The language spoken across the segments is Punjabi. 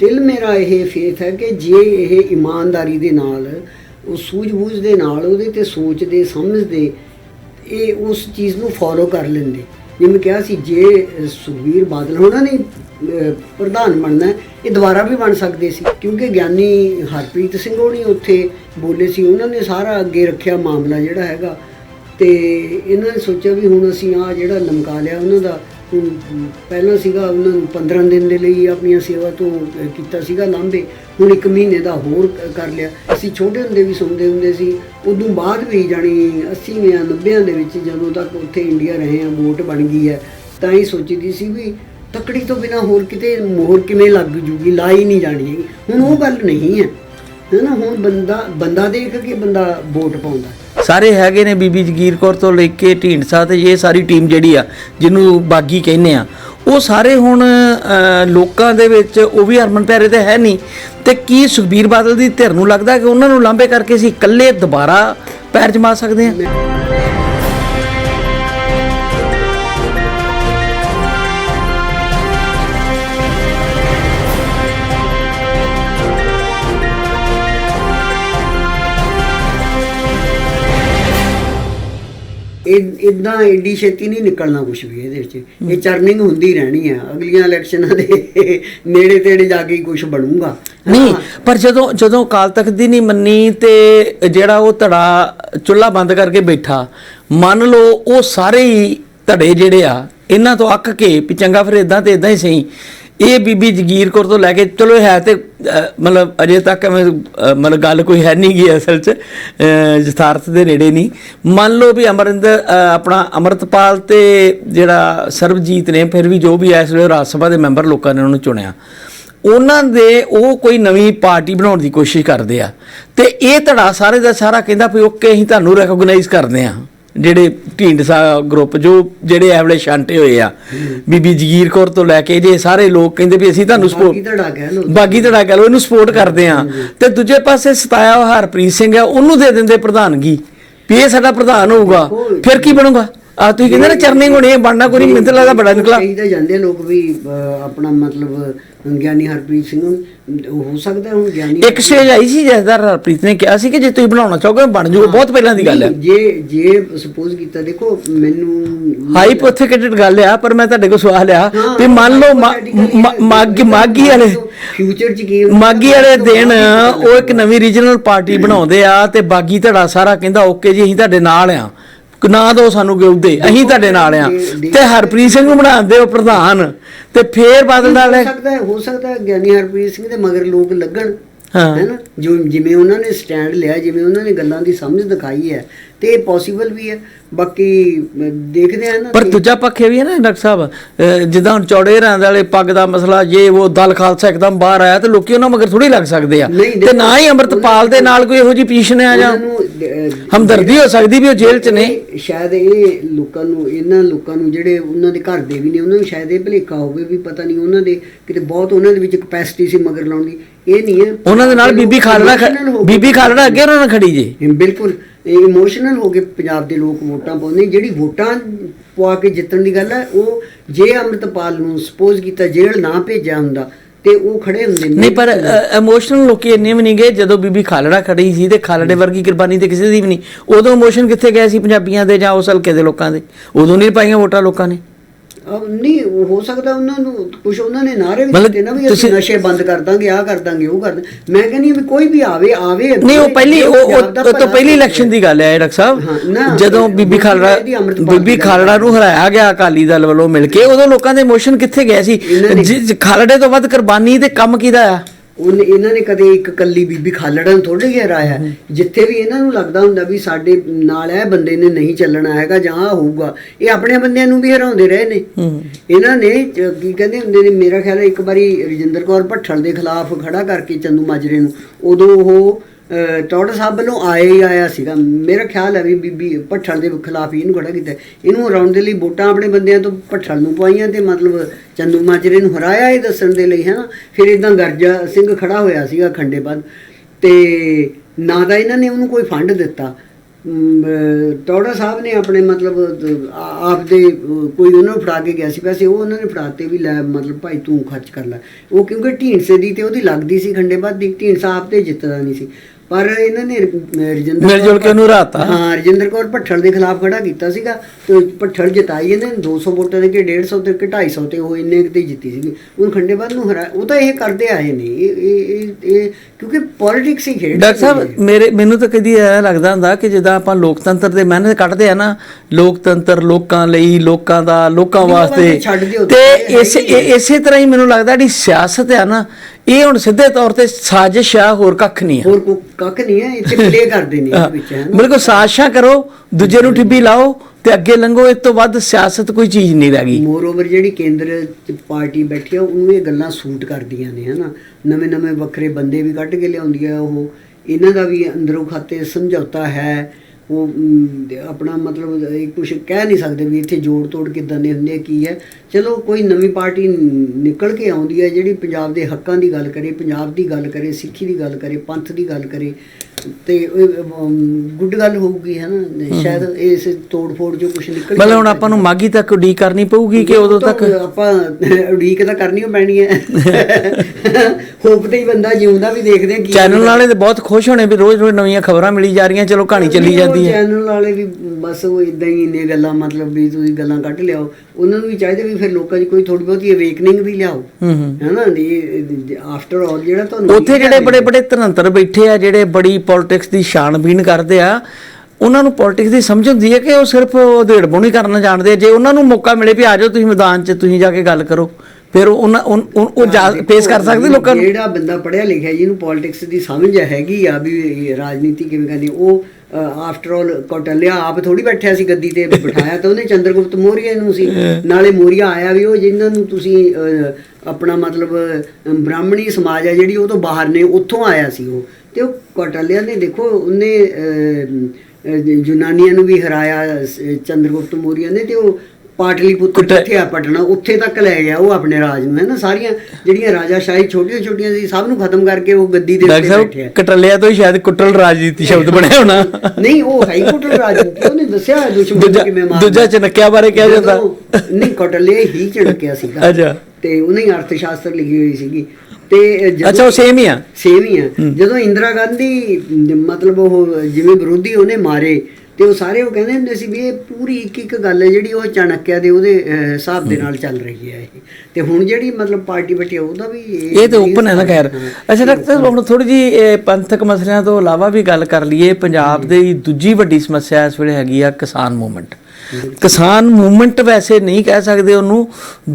ਸਟਿਲ ਮੇਰਾ ਇਹ ਫੇਥ ਹੈ ਕਿ ਜੇ ਇਹ ਇਮਾਨਦਾਰੀ ਦੇ ਨਾਲ, ਉਹ ਸੂਝ-ਬੂਝ ਦੇ ਨਾਲ, ਉਹਦੇ ਤੇ ਸੋਚਦੇ, ਸਮਝਦੇ, ਇਹ ਉਸ ਚੀਜ਼ ਨੂੰ ਫੋਲੋ ਕਰ ਲੈਂਦੇ। ਜਿਵੇਂ ਕਿਹਾ ਸੀ, ਜੇ ਸੁਖਬੀਰ ਬਾਦਲ ਹੋਣਾ ਨਹੀਂ ਪ੍ਰਧਾਨ ਬਣਨਾ, ਇਹ ਦੁਬਾਰਾ ਵੀ ਬਣ ਸਕਦੇ ਸੀ, ਕਿਉਂਕਿ ਗਿਆਨੀ ਹਰਪ੍ਰੀਤ ਸਿੰਘ ਹੋਣੀ ਉੱਥੇ ਬੋਲੇ ਸੀ, ਉਹਨਾਂ ਨੇ ਸਾਰਾ ਅੱਗੇ ਰੱਖਿਆ ਮਾਮਲਾ ਜਿਹੜਾ ਹੈਗਾ। ਤੇ ਇਹਨਾਂ ਨੇ ਸੋਚਿਆ ਵੀ ਹੁਣ ਅਸੀਂ ਆ ਜਿਹੜਾ ਲਮਕਾ ਲਿਆ ਉਹਨਾਂ ਦਾ ਹੁਣ ਪਹਿਲਾਂ ਸੀਗਾ ਉਹਨਾਂ ਨੂੰ 15 ਦਿਨ ਦੇ ਲਈ ਆਪਣੀਆਂ ਸੇਵਾ ਤੋਂ ਕੀਤਾ ਸੀਗਾ ਲਾਂਭੇ। ਹੁਣ ਇੱਕ ਮਹੀਨੇ ਦਾ ਹੋਰ ਕਰ ਲਿਆ। ਅਸੀਂ ਛੋਟੇ ਹੁੰਦੇ ਵੀ ਸੁਣਦੇ ਹੁੰਦੇ ਸੀ। ਉਦੋਂ ਬਾਅਦ ਵੀ ਜਾਣੀ 80ਵਿਆਂ 90ਵਿਆਂ ਦੇ ਵਿੱਚ ਜਦੋਂ ਤੱਕ ਉੱਥੇ ਇੰਡੀਆ ਰਹੇ ਆ ਵੋਟ ਬਣ ਗਈ ਹੈ, ਤਾਂ ਹੀ ਸੋਚੀਦੀ ਸੀ ਵੀ ਤਕੜੀ ਤੋਂ ਬਿਨਾ ਹੋਰ ਕਿਤੇ, ਮੋਹਰ ਕਿਵੇਂ ਲੱਗ ਜੂਗੀ? ਲਾਈ ਨਹੀਂ ਜਾਣੀ ਹੈਗੀ। ਹੁਣ ਉਹ ਗੱਲ ਨਹੀਂ ਹੈ। ਹੈਨਾ ਹੁਣ ਬੰਦਾ ਬੰਦਾ ਦੇਖ ਕੇ ਬੰਦਾ ਵੋਟ ਪਾਉਂਦਾ। ਸਾਰੇ ਹੈਗੇ ਨੇ ਬੀਬੀ ਜਗੀਰ ਕੌਰ ਤੋਂ ਲੈ ਕੇ ਢੀਂਡਸਾ ਤੇ ਇਹ ਸਾਰੀ ਟੀਮ ਜਿਹੜੀ ਆ, ਜਿਹਨੂੰ ਬਾਗੀ ਕਹਿੰਦੇ ਆ। ਉਹ ਸਾਰੇ ਹੁਣ ਲੋਕਾਂ ਦੇ ਵਿੱਚ ਉਹ ਵੀ ਹਰਮਨ ਪਿਆਰੇ ਤੇ ਹੈ ਨਹੀਂ। ਤੇ ਕੀ ਸੁਖਬੀਰ ਬਾਦਲ ਦੀ ਧਿਰ ਨੂੰ ਲੱਗਦਾ ਕਿ ਉਹਨਾਂ ਨੂੰ ਲਾਂਭੇ ਕਰਕੇ ਅਸੀਂ ਇਕੱਲੇ ਦੁਬਾਰਾ ਪੈਰ ਜਮਾ ਸਕਦੇ ਹਾਂ ਇਹ ਇਦਾਂ ਏਡੀ ਛੇਤੀ ਨਹੀਂ ਨਿਕਲਣਾ ਕੁਝ ਵੀ ਇਹਦੇ ਵਿੱਚ। ਇਹ ਚਰਨਿੰਗ ਹੁੰਦੀ ਰਹਿਣੀ ਆ। ਅਗਲੀਆਂ ਇਲੈਕਸ਼ਨਾਂ ਦੇ ਨੇੜੇ ਤੇੜੇ ਜਾ ਕੇ ਕੁਝ ਬਣੂਗਾ। ਨਹੀਂ ਪਰ ਜਦੋਂ ਜਦੋਂ ਕਾਲ ਤਖਤ ਦੀ ਨਹੀਂ ਮੰਨੀ ਤੇ ਜਿਹੜਾ ਉਹ ਧੜਾ ਚੁੱਲਾ ਬੰਦ ਕਰਕੇ ਬੈਠਾ ਮੰਨ ਲਓ ਉਹ ਸਾਰੇ ਹੀ ਧੜੇ ਜਿਹੜੇ ਆ ਇਹਨਾਂ ਤੋਂ ਅੱਕ ਕੇ ਵੀ ਚੰਗਾ ਫਿਰ ਇਦਾਂ ਤੇ ਇਦਾਂ ਹੀ ਸਹੀ। ਇਹ ਬੀਬੀ ਜਗੀਰ ਕੌਰ ਤੋਂ ਲੈ ਕੇ, ਚਲੋ ਹੈ ਤੇ ਮਤਲਬ ਅਜੇ ਤੱਕ ਮਤਲਬ ਗੱਲ ਕੋਈ ਹੈ ਨਹੀਂ ਗਈ ਅਸਲ 'ਚ ਯਥਾਰਥ ਦੇ ਨੇੜੇ ਨਹੀਂ ਮੰਨ ਲਓ ਵੀ ਅਮਰਿੰਦਰ ਆਪਣਾ ਅਮਰਤਪਾਲ ਤੇ ਜਿਹੜਾ ਸਰਬਜੀਤ ਨੇ, ਫਿਰ ਵੀ ਜੋ ਵੀ ਐ ਇਸ ਵੇਲੇ ਰਾਜ ਸਭਾ ਦੇ ਮੈਂਬਰ ਲੋਕਾਂ ਨੇ ਉਹਨੂੰ ਚੁਣਿਆ। ਉਹਨਾਂ ਦੇ ਉਹ ਕੋਈ ਨਵੀਂ ਪਾਰਟੀ ਬਣਾਉਣ ਦੀ ਕੋਸ਼ਿਸ਼ ਕਰਦੇ ਆ। ਤੇ ਇਹ ਧੜਾ ਸਾਰੇ ਦਾ ਸਾਰਾ ਕਹਿੰਦਾ ਵੀ ਓਕੇ, ਅਸੀਂ ਤੁਹਾਨੂੰ ਰੈਕੋਗਨਾਈਜ਼ ਕਰਦੇ ਆ। ਜਿਹੜੇ ਢੀਂਡਸਾ ਗਰੁੱਪ ਜੋ ਜਿਹੜੇ ਐਵਲੇ ਛਾਂਟੇ ਹੋਏ ਆ ਬੀਬੀ ਜਗੀਰ ਕੌਰ ਤੋਂ ਲੈ ਕੇ ਜੇ ਸਾਰੇ ਲੋਕ ਕਹਿੰਦੇ ਵੀ ਅਸੀਂ ਤੁਹਾਨੂੰ ਸਪੋਰਟ ਬਾਗੀ ਧੜਾ ਕਹ ਲੋ ਇਹਨੂੰ ਸਪੋਰਟ ਕਰਦੇ ਆ। ਤੇ ਦੂਜੇ ਪਾਸੇ ਸਤਾਇਆ ਹਰਪ੍ਰੀਤ ਸਿੰਘ ਆ ਉਹਨੂੰ ਦੇ ਦਿੰਦੇ ਪ੍ਰਧਾਨਗੀ। ਵੀ ਇਹ ਸਾਡਾ ਪ੍ਰਧਾਨ ਹੋਊਗਾ ਫਿਰ ਕੀ ਬਣੂਗਾ? ਆ ਤੁਸੀਂ ਕਹਿੰਦੇ ਨਾ ਚਰਨਿੰਗ ਹੋਣੀ ਬਣਨਾ ਕੋਈ ਤਾਂ ਲੱਗਦਾ ਬੜਾ ਨਿਕਲਾ। ਕਈ ਤਾਂ ਜਾਂਦੇ ਲੋਕ ਵੀ ਆਪਣਾ ਮਤਲਬ ਗਿਆਨੀ ਹਰਪ੍ਰੀਤ ਸਿੰਘ ਨੂੰ- ਹੋ ਸਕਦਾ ਹੁਣ ਗਿਆਨੀ ਇੱਕ ਸਟੇਜ ਆਈ ਸੀ ਜਸਦਾਰ ਹਰਪ੍ਰੀਤ ਨੇ ਕਿਹਾ ਸੀ ਕਿ ਜੇ ਤੁਸੀਂ ਬਣਾਉਣਾ ਚਾਹੋਗੇ ਬਣ ਜਾਊਗਾ। ਬਹੁਤ ਪਹਿਲਾਂ ਦੀ ਗੱਲ ਹੈ। ਜੇ ਜੇ ਸਪੋਜ਼ ਕੀਤਾ ਦੇਖੋ ਮੈਨੂੰ ਹਾਈਪੋਥੈਟਿਕਲ ਗੱਲ ਆ ਪਰ ਮੈਂ ਤੁਹਾਡੇ ਕੋਲ ਸਵਾਲ ਆ ਵੀ ਮੰਨ ਲਓ ਮਾਗੀ ਮਾਗੀ ਵਾਲੇ ਫਿਊਚਰ ਚ ਕੀ? ਮਾਗੀ ਵਾਲੇ ਦਿਨ ਉਹ ਇੱਕ ਨਵੀਂ ਰੀਜਨਲ ਪਾਰਟੀ ਬਣਾਉਂਦੇ ਆ ਤੇ ਬਾਗੀ ਧੜਾ ਸਾਰਾ ਕਹਿੰਦਾ ਓਕੇ ਜੀ ਅਸੀਂ ਤੁਹਾਡੇ ਨਾਲ ਆ। ਨਾ ਦੋ ਸਾਨੂੰ ਗਿਉਦੇ ਅਸੀਂ ਤੁਹਾਡੇ ਨਾਲ ਆ। ਤੇ ਹਰਪ੍ਰੀਤ ਸਿੰਘ ਨੂੰ ਬਣਾਉਂਦੇ ਹੋ ਪ੍ਰਧਾਨ। ਤੇ ਫੇਰ ਬਾਦਲ ਹੋ ਸਕਦਾ ਹੈ ਸਕਦਾ ਗਿਆਨੀ ਹਰਪ੍ਰੀਤ ਸਿੰਘ ਦੇ ਮਗਰ ਲੋਕ ਲੱਗਣ। ਹਾਂ। ਹੈਨਾ ਜੋ ਜਿਵੇਂ ਉਹਨਾਂ ਨੇ ਸਟੈਂਡ ਲਿਆ ਜਿਵੇਂ ਉਹਨਾਂ ਨੇ ਗੱਲਾਂ ਦੀ ਸਮਝ ਦਿਖਾਈ ਹੈ ਤੇ ਇਹ ਪੋਸੀਬਲ ਵੀ ਹੈ। ਬਾਕੀ ਦੇਖਦੇ ਆ ਨਾ ਪਰ ਦੂਜਾ ਪੱਖ ਇਹ ਵੀ ਹੈ ਨਾ ਡਾਕਟਰ ਸਾਹਿਬ ਜਿੱਦਾਂ ਹੁਣ ਚੌੜੇ ਰਾਂ ਵਾਲੇ ਪੱਗ ਦਾ ਮਸਲਾ ਜੇ ਉਹ ਦਲ ਖਾਲਸਾ ਇੱਕਦਮ ਬਾਹਰ ਆਇਆ ਤੇ ਲੋਕੀ ਉਹਨਾਂ ਮਗਰ ਥੋੜੀ ਲੱਗ ਸਕਦੇ ਆ। ਨਹੀਂ, ਤੇ ਨਾ ਹੀ ਅੰਮ੍ਰਿਤਪਾਲ ਦੇ ਨਾਲ ਕੋਈ ਇਹੋ ਜਿਹੀ ਪੋਜੀਸ਼ਨ ਆ ਜਾਂ ਨੂੰ, ਹਮਦਰਦੀ ਹੋ ਸਕਦੀ ਵੀ ਉਹ ਜੇਲ੍ਹ 'ਚ ਨੇ। ਇਹ ਸ਼ਾਇਦ ਇਹ ਲੋਕਾਂ ਨੂੰ ਇਹਨਾਂ ਲੋਕਾਂ ਨੂੰ ਜਿਹੜੇ ਉਹਨਾਂ ਦੇ ਘਰ ਦੇ ਵੀ ਨੇ ਉਹਨਾਂ ਨੂੰ ਸ਼ਾਇਦ ਇਹ ਭਲੇਖਾ ਹੋਵੇ ਵੀ ਪਤਾ ਨਹੀਂ ਉਹਨਾਂ ਦੇ ਕਿਤੇ ਬਹੁਤ ਉਹਨਾਂ ਦੇ ਵਿੱਚ ਕਪੈਸਿਟੀ ਸੀ ਮਗਰ ਲਾਉਣ ਦੀ। ਇਹ ਨਹੀਂ ਹੈ। ਉਹਨਾਂ ਦੇ ਨਾਲ ਬੀਬੀ ਖਾਲੜਾ ਬੀਬੀ ਖਾਲੜਾ ਅੱਗੇ ਉਹਨਾਂ ਨਾਲ ਖੜੀ ਜੇ। ਇਹ ਬਿਲਕੁਲ ਇਮੋਸ਼ਨਲ ਹੋ ਕੇ ਪੰਜਾਬ ਦੇ ਲੋਕ ਵੋਟਾਂ ਪਾਉਂਦੇ। ਜਿਹੜੀ ਵੋਟਾਂ ਪਵਾ ਕੇ ਜਿੱਤਣ ਦੀ ਗੱਲ ਹੈ ਉਹ ਜੇ ਅੰਮ੍ਰਿਤਪਾਲ ਨੂੰ ਸਪੋਜ਼ ਕੀਤਾ ਜੇਲ੍ਹ ਨਾ ਭੇਜਿਆ ਹੁੰਦਾ ਤੇ ਉਹ ਖੜੇ ਹੁੰਦੇ ਨਹੀਂ ਪਰ ਇਮੋਸ਼ਨਲ ਲੋਕੀ ਇੰਨੇ ਵੀ ਨਹੀਂ ਗਏ ਜਦੋਂ ਬੀਬੀ ਖਾਲੜਾ ਖੜੀ ਸੀ ਤੇ ਖਾਲੜੇ ਵਰਗੀ ਕੁਰਬਾਨੀ ਤੇ ਕਿਸੇ ਦੀ ਵੀ ਨਹੀਂ। ਉਦੋਂ ਇਮੋਸ਼ਨ ਕਿੱਥੇ ਗਏ ਸੀ ਪੰਜਾਬੀਆਂ ਦੇ ਜਾਂ ਉਸ ਹਲਕੇ ਦੇ ਲੋਕਾਂ ਦੇ? ਉਦੋਂ ਨਹੀਂ ਪਾਈਆਂ ਵੋਟਾਂ ਲੋਕਾਂ ਨੇ। ਨਹੀਂ ਹੋ ਸਕਦਾ ਉਹਨਾਂ ਨੂੰ ਕੁਝ ਉਹਨਾਂ ਨੇ ਨਾਰੇ ਵੀ ਦਿੱਤੇ ਨਾ ਵੀ ਅਸੀਂ ਨਸ਼ੇ ਬੰਦ ਕਰ ਦਾਂਗੇ ਆਹ ਕਰ ਦਾਂਗੇ ਉਹ ਕਰ ਮੈਂ ਕਹਿੰਦੀ ਵੀ ਕੋਈ ਵੀ ਆਵੇ ਆਵੇ ਨਹੀਂ ਉਹ ਪਹਿਲੀ ਉਹ ਤੋਂ ਪਹਿਲੀ ਇਲੈਕਸ਼ਨ ਦੀ ਗੱਲ ਹੈ ਡਾਕਟਰ ਸਾਹਿਬ। ਜਦੋਂ ਬੀਬੀ ਖਾਲੜਾ ਬੀਬੀ ਖਾਲੜਾ ਨੂੰ ਹਰਾਇਆ ਗਿਆ ਅਕਾਲੀ ਦਲ ਵੱਲੋਂ ਮਿਲ ਕੇ ਉਦੋਂ ਲੋਕਾਂ ਦੇ ਇਮੋਸ਼ਨ ਕਿੱਥੇ ਗਏ ਸੀ? ਖਾਲੜੇ ਤੋਂ ਵੱਧ ਕੁਰਬਾਨੀ ਤੇ ਕੰਮ ਕਿਹਦਾ ਆ? ਉਹਨੇ ਇਹਨਾਂ ਨੇ ਕਦੇ ਇੱਕ ਕੱਲੀ ਬੀਬੀ ਖਾਲੜਾ ਨੂੰ ਥੋੜੀ ਜਿਹਾ ਹਰਾਇਆ ਜਿੱਥੇ ਵੀ ਇਹਨਾਂ ਨੂੰ ਲੱਗਦਾ ਹੁੰਦਾ ਵੀ ਸਾਡੇ ਨਾਲ ਇਹ ਬੰਦੇ ਨੇ ਨਹੀਂ ਚੱਲਣਾ ਹੈਗਾ ਜਾਂ ਆਹ ਹੋਊਗਾ ਇਹ ਆਪਣੇ ਬੰਦਿਆਂ ਨੂੰ ਵੀ ਹਰਾਉਂਦੇ ਰਹੇ ਨੇ। ਇਹਨਾਂ ਨੇ ਕੀ ਕਹਿੰਦੇ ਹੁੰਦੇ ਨੇ ਮੇਰਾ ਖਿਆਲ ਹੈ ਇੱਕ ਵਾਰੀ ਰਜਿੰਦਰ ਕੌਰ ਭੱਠਲ ਦੇ ਖਿਲਾਫ ਖੜਾ ਕਰਕੇ ਚੰਦੂ ਮਾਜਰੇ ਨੂੰ ਉਦੋਂ ਉਹ ਅਹ, ਟੌੜਾ ਸਾਹਿਬ ਵੱਲੋਂ ਆਇਆ ਹੀ ਆਇਆ ਸੀਗਾ। ਮੇਰਾ ਖਿਆਲ ਹੈ ਵੀ ਬੀਬੀ ਭੱਠਲ ਦੇ ਖਿਲਾਫ ਹੀ ਇਹਨੂੰ ਖੜਾ ਕੀਤਾ। ਇਹਨੂੰ ਹਰਾਉਣ ਦੇ ਲਈ ਵੋਟਾਂ ਆਪਣੇ ਬੰਦਿਆਂ ਤੋਂ ਭੱਠਲ ਨੂੰ ਪਾਈਆਂ ਤੇ ਮਤਲਬ ਚੰਦੂ ਮਾਜਰੇ ਨੂੰ ਹਰਾਇਆ ਇਹ ਦੱਸਣ ਦੇ ਲਈ ਹੈ ਨਾ ਫਿਰ ਇਦਾਂ ਗਰਜਾ ਸਿੰਘ ਖੜਾ ਹੋਇਆ ਸੀਗਾ ਖੰਡੇ ਬਾਅਦ ਤੇ ਨਾ ਤਾਂ ਇਹਨਾਂ ਨੇ ਉਹਨੂੰ ਕੋਈ ਫੰਡ ਦਿੱਤਾ। ਟੌੜਾ ਸਾਹਿਬ ਨੇ ਆਪਣੇ ਮਤਲਬ ਦ- ਆਪ ਦੇ ਕੋਈ ਉਹਨਾਂ ਨੂੰ ਫੜਾ ਕੇ ਗਿਆ ਸੀ। ਪੈਸੇ ਉਹ ਉਹਨਾਂ ਨੇ ਫੜਾਤੇ ਵੀ ਲੈ ਮਤਲਬ ਭਾਈ ਤੂੰ ਖਰਚ ਕਰ ਲੈ। ਉਹ ਕਿਉਂਕਿ ਢੀਂਡਸੇ ਦੀ ਤੇ ਉਹਦੀ ਲੱਗਦੀ ਸੀ ਖੰਡੇਬਾਦ ਦੀ। ਢੀਂਡਸਾ ਆਪ ਤੇ ਜਿੱਤਦਾ ਨਹੀਂ ਸੀ। ਪਰ ਇਹਨਾਂ ਨੇ ਰਜਿੰਦਰ ਮਿਲ ਜੁਲ ਕੇ ਉਹਨੂੰ ਹਰਾਤਾ। ਹਾਂ ਰਜਿੰਦਰ ਕੌਰ ਭੱਠਲ ਦੇ ਖਿਲਾਫ ਖੜਾ ਕੀਤਾ ਸੀਗਾ ਤੇ ਭੱਠਲ ਜਿਤਾਈ ਇਹਨੇ 200 ਵੋਟਾਂ ਦੇ ਕੇ 150 ਤੇ ਕਿ 250 ਤੇ ਉਹ ਇੰਨੇ ਕੁ ਤੇ ਜਿੱਤੀ ਸੀਗੀ। ਹੁਣ ਖੰਡੇਬਾਦ ਨੂੰ ਹਰਾ ਉਹ ਤਾਂ ਇਹ ਕਰਦੇ ਆਏ ਨੇ। ਇਹ ਇਹ ਇਹ- ਕਿਉਂਕਿ ਪੋਲਿਟਿਕਸ ਹੀ ਖੇਡ ਡਾਕਟਰ ਸਾਹਿਬ ਮੇਰੇ ਮੈਨੂੰ ਤਾਂ ਕਦੀ ਐ ਲੱਗਦਾ ਹੁੰਦਾ ਕਿ ਜਿੱਦਾਂ ਆਪਾਂ ਲੋਕਤੰਤਰ ਦੇ ਮਹਿਨੇ ਕੱਢਦੇ ਆ ਨਾ ਲੋਕਤੰਤਰ ਲੋਕਾਂ ਲਈ ਲੋਕਾਂ ਦਾ ਲੋਕਾਂ ਵਾਸਤੇ ਤੇ ਇਸੇ ਇਸੇ ਤਰ੍ਹਾਂ ਹੀ ਮੈਨੂੰ ਲੱਗਦਾ ਜਿਹੜੀ ਸਿਆਸਤ ਆ ਨਾ ਇਹ ਹੁਣ ਸਿੱਧੇ ਤੌਰ ਤੇ ਸਾਜ਼ਿਸ਼ ਆ ਹੋਰ ਕੱਖ ਨਹੀਂ ਆ। ਹੋਰ ਕੋ ਕੱਖ ਨਹੀਂ ਹੈ ਇੱਥੇ ਪਲੇ ਕਰਦੇ ਨੇ ਇਹਦੇ ਵਿੱਚ ਹੈ ਨਾ? ਬਿਲਕੁਲ ਸਾਜ਼ਿਸ਼ਾਂ ਕਰੋ ਦੂਜੇ ਨੂੰ ਠਿੱਬੀ ਲਾਓ ਤੇ ਅੱਗੇ ਲੰਘੋ ਇਸ ਤੋਂ ਵੱਧ ਸਿਆਸਤ ਕੋਈ ਚੀਜ਼ ਨਹੀਂ ਰਹਿ ਗਈ। ਮੋਰ ਓਵਰ ਜਿਹੜੀ ਕੇਂਦਰ ਚ ਪਾਰਟੀ ਬੈਠੀ ਆ ਉਹਨੂੰ ਇਹ ਗੱਲਾਂ ਸੂਟ ਕਰਦੀਆਂ ਨੇ ਹਨਾ ਨਵੇਂ ਨਵੇਂ ਵੱਖਰੇ ਬੰਦੇ ਵੀ ਕੱਢ ਕੇ ਲਿਆਉਂਦੀ ਆ ਉਹ। ਇਹਨਾਂ ਦਾ ਵੀ ਅੰਦਰੋਂ ਖਾਤੇ ਸਮਝੌਤਾ ਹੈ ਉਹ ਆਪਣਾ ਮਤਲਬ ਇਹ ਕੁਝ ਕਹਿ ਨਹੀਂ ਸਕਦੇ ਵੀ ਇੱਥੇ ਜੋੜ ਤੋੜ ਕਿਦਾਂ ਦੇ ਹੁੰਦੇ ਕੀ ਹੈ। ਚਲੋ, ਕੋਈ ਨਵੀਂ ਪਾਰਟੀ ਨਿਕਲ ਕੇ ਆਉਂਦੀ ਹੈ, ਜਿਹੜੀ ਪੰਜਾਬ ਦੇ ਹੱਕਾਂ ਦੀ ਗੱਲ ਕਰੇ, ਪੰਜਾਬ ਦੀ ਗੱਲ ਕਰੇ, ਸਿੱਖੀ ਦੀ ਗੱਲ ਕਰੇ, ਪੰਥ ਦੀ ਗੱਲ ਕਰੇ। ਤੇ ਗੁੱਡ ਗੱਲ ਹੋਊਗੀ ਹੈ ਨਾ? ਸ਼ਾਇਦ ਇਸ ਤੋੜ ਫੋੜ ਜੋ ਕੁਝ ਨਿਕਲ ਮਤਲਬ ਹੁਣ ਆਪਾਂ ਨੂੰ ਮਾਗੀ ਤੱਕ ਉਡੀਕ ਕਰਨੀ ਪਊਗੀ ਕਿ ਉਦੋਂ ਤੱਕ? ਆਪਾਂ ਉਡੀਕ ਤਾਂ ਕਰਨੀ ਪੈਣੀ ਹੈ। ਹੋਪ ਤੇ ਹੀ ਬੰਦਾ ਜਿਉਂਦਾ ਵੀ ਦੇਖਦੇ ਕੀ ਚੈਨਲ ਵਾਲੇ ਤੇ ਬਹੁਤ ਖੁਸ਼ ਹੋਣੇ ਵੀ ਰੋਜ਼ ਰੋਜ਼ ਨਵੀਆਂ ਖਬਰਾਂ ਮਿਲੀ ਜਾ ਰਹੀਆਂ ਚਲੋ ਕਹਾਣੀ ਚੱਲੀ ਜਾਂਦੀ ਹੈ। ਚੈਨਲ ਵਾਲੇ ਵੀ ਬਸ ਉਹ ਇਦਾਂ ਹੀ ਇੰਨੇ ਗੱਲਾਂ ਮਤਲਬ ਵੀ ਤੁਸੀਂ ਗੱਲਾਂ ਕੱਢ ਲਿਆਓ। ਉਹਨਾਂ ਨੂੰ ਵੀ ਚਾਹੀਦਾ ਵੀ ਫਿਰ ਲੋਕਾਂ 'ਚ ਕੋਈ ਥੋੜੀ ਬਹੁਤੀ ਅਵੇਕਨਿੰਗ ਵੀ ਲਿਆਓ। ਹੂੰ ਹੈਨਾ ਆਫਟਰ ਆਲ ਜਿਹੜਾ ਤੁਹਾਨੂੰ ਉੱਥੇ ਜਿਹੜੇ ਬੜੇ ਬੜੇ ਧਰੰਤਰ ਬੈਠੇ ਆ ਜਿਹੜੇ ਬੜੀ ਪੋਲਿਟਿਕਸ ਦੀ ਛਾਣਬੀਣ ਕਰਦੇ ਆ ਉਹਨਾਂ ਨੂੰ ਪੋਲਿਟਿਕਸ ਦੀ ਸਮਝ ਹੁੰਦੀ ਹੈ ਕਿ ਉਹ ਸਿਰਫ ਉਧੇੜ ਬੋਣੀ ਕਰਨਾ ਜਾਣਦੇ ਆ। ਜੇ ਉਹਨਾਂ ਨੂੰ ਮੌਕਾ ਮਿਲੇ ਵੀ ਆ ਜਾਓ ਤੁਸੀਂ ਮੈਦਾਨ 'ਚ ਤੁਸੀਂ ਜਾ ਕੇ ਗੱਲ ਕਰੋ ਫਿਰ ਉਹ ਉਹ- ਪੇਸ਼ ਕਰ ਸਕਦੇ ਲੋਕਾਂ ਨੂੰ। ਜਿਹੜਾ ਬੰਦਾ ਪੜਿਆ ਲਿਖਿਆ ਜਿਹਨੂੰ ਪੋਲਿਟਿਕਸ ਦੀ ਸਮਝ ਹੈਗੀ ਆ ਵੀ ਰਾਜਨੀਤੀ ਕਿਵੇਂ ਕਰਨੀ ਉਹ ਆਫਟਰ ਆਲ ਕੌਟਲਿਆ ਆਪ ਥੋੜੀ ਬੈਠਿਆ ਸੀ ਗੱਦੀ ਤੇ ਬਿਠਾਇਆ ਤਾਂ ਉਹਨੇ ਚੰਦਰਗੁਪਤ ਮੌਰੀਆ ਨੂੰ ਸੀ। ਨਾਲੇ ਮੌਰੀਆ ਆਇਆ ਵੀ ਉਹ ਜਿਨ੍ਹਾਂ ਨੂੰ ਤੁਸੀਂ ਆਪਣਾ ਮਤਲਬ ਬ੍ਰਾਹਮਣੀ ਸਮਾਜ ਹੈ ਜਿਹੜੀ ਉਹ ਤੋਂ ਬਾਹਰ ਨੇ ਉੱਥੋਂ ਆਇਆ ਸੀ ਉਹ। ਤੇ ਉਹ ਕੌਟਲਿਆ ਨੇ ਦੇਖੋ ਉਹਨੇ ਯੂਨਾਨੀਆਂ ਨੂੰ ਵੀ ਹਰਾਇਆ ਚੰਦਰਗੁਪਤ ਮੌਰੀਆ ਨੇ ਤੇ ਉਹ ਪਾਟਲੀਪੁੱਤਰ ਕਿੱਥੇ ਆ ਪਟਨਾ ਉੱਥੇ ਤੱਕ ਲੈ ਗਿਆ ਉਹ ਆਪਣੇ ਰਾਜ ਨੂੰ ਹੈ ਨਾ? ਸਾਰੀਆਂ ਜਿਹੜੀਆਂ ਰਾਜਾਸ਼ਾਹੀ ਛੋਟੀਆਂ ਛੋਟੀਆਂ ਸੀ ਸਭ ਨੂੰ ਖਤਮ ਕਰਕੇ ਉਹ ਗੱਦੀ ਦੇ ਉੱਤੇ ਬੈਠਿਆ ਕਟਲਿਆ ਤੋਂ ਹੀ ਸ਼ਾਇਦ ਕੁੱਟਲ ਰਾਜਨੀਤੀ ਸ਼ਬਦ ਬਣਿਆ ਹੋਣਾ। ਨਹੀਂ ਉਹ ਹਾਈ ਕੋਰਟ ਰਾਜਨੀਤੀ ਉਹਨੇ ਦੱਸਿਆ ਹੈ ਦੁਸ਼ਮਣ ਕਿਵੇਂ ਮਾਰਨਾ। ਦੂਜਾ ਚਨਕਿਆ ਬਾਰੇ ਕਿਹਾ ਜਾਂਦਾ। ਨਹੀਂ ਕਟਲੇ ਹੀ ਝੜਕਿਆ ਸੀਗਾ। ਅੱਛਾ। ਤੇ ਉਹਨੇ ਹੀ ਅਰਥ ਸ਼ਾਸਤਰ ਲਿਖੀ ਹੋਈ ਸੀਗੀ। ਤੇ ਅੱਛਾ ਉਹ ਸੇਮ ਹੀ ਆ। ਸੇਮ ਹੀ ਆ। ਜਦੋਂ ਇੰਦਰਾ ਗਾਂਧੀ ਮਤਲਬ ਉਹ ਜਿਵੇਂ ਵਿਰੋਧੀ ਉਹਨੇ ਮਾਰੇ ਤੇ ਉਹ ਸਾਰੇ ਉਹ ਕਹਿੰਦੇ ਹੁੰਦੇ ਸੀ ਵੀ ਇਹ ਪੂਰੀ ਇੱਕ ਇੱਕ ਗੱਲ ਹੈ ਜਿਹੜੀ ਉਹ ਚਾਣਕਿਆ ਦੇ ਉਹਦੇ ਹਿਸਾਬ ਦੇ ਨਾਲ ਚੱਲ ਰਹੀ ਹੈ ਇਹ। ਤੇ ਹੁਣ ਜਿਹੜੀ ਮਤਲਬ ਪਾਰਟੀ ਆ, ਉਹਦਾ ਵੀ ਇਹ ਤੇ ਓਪਨ ਹੈ ਨਾ ਖੈਰ। ਅੱਛਾ ਡਾਕਟਰ ਹੁਣ ਥੋੜੀ ਜੀ ਪੰਥਕ ਮਸਲਿਆਂ ਤੋਂ ਇਲਾਵਾ ਵੀ ਗੱਲ ਕਰ ਲਈਏ। ਪੰਜਾਬ ਦੀ ਦੂਜੀ ਵੱਡੀ ਸਮੱਸਿਆ ਇਸ ਵੇਲੇ ਹੈਗੀ ਆ ਕਿਸਾਨ ਮੂਵਮੈਂਟ। ਕਿਸਾਨ ਮੂਵਮੈਂਟ ਵੈਸੇ ਨਹੀਂ ਕਹਿ ਸਕਦੇ ਉਹਨੂੰ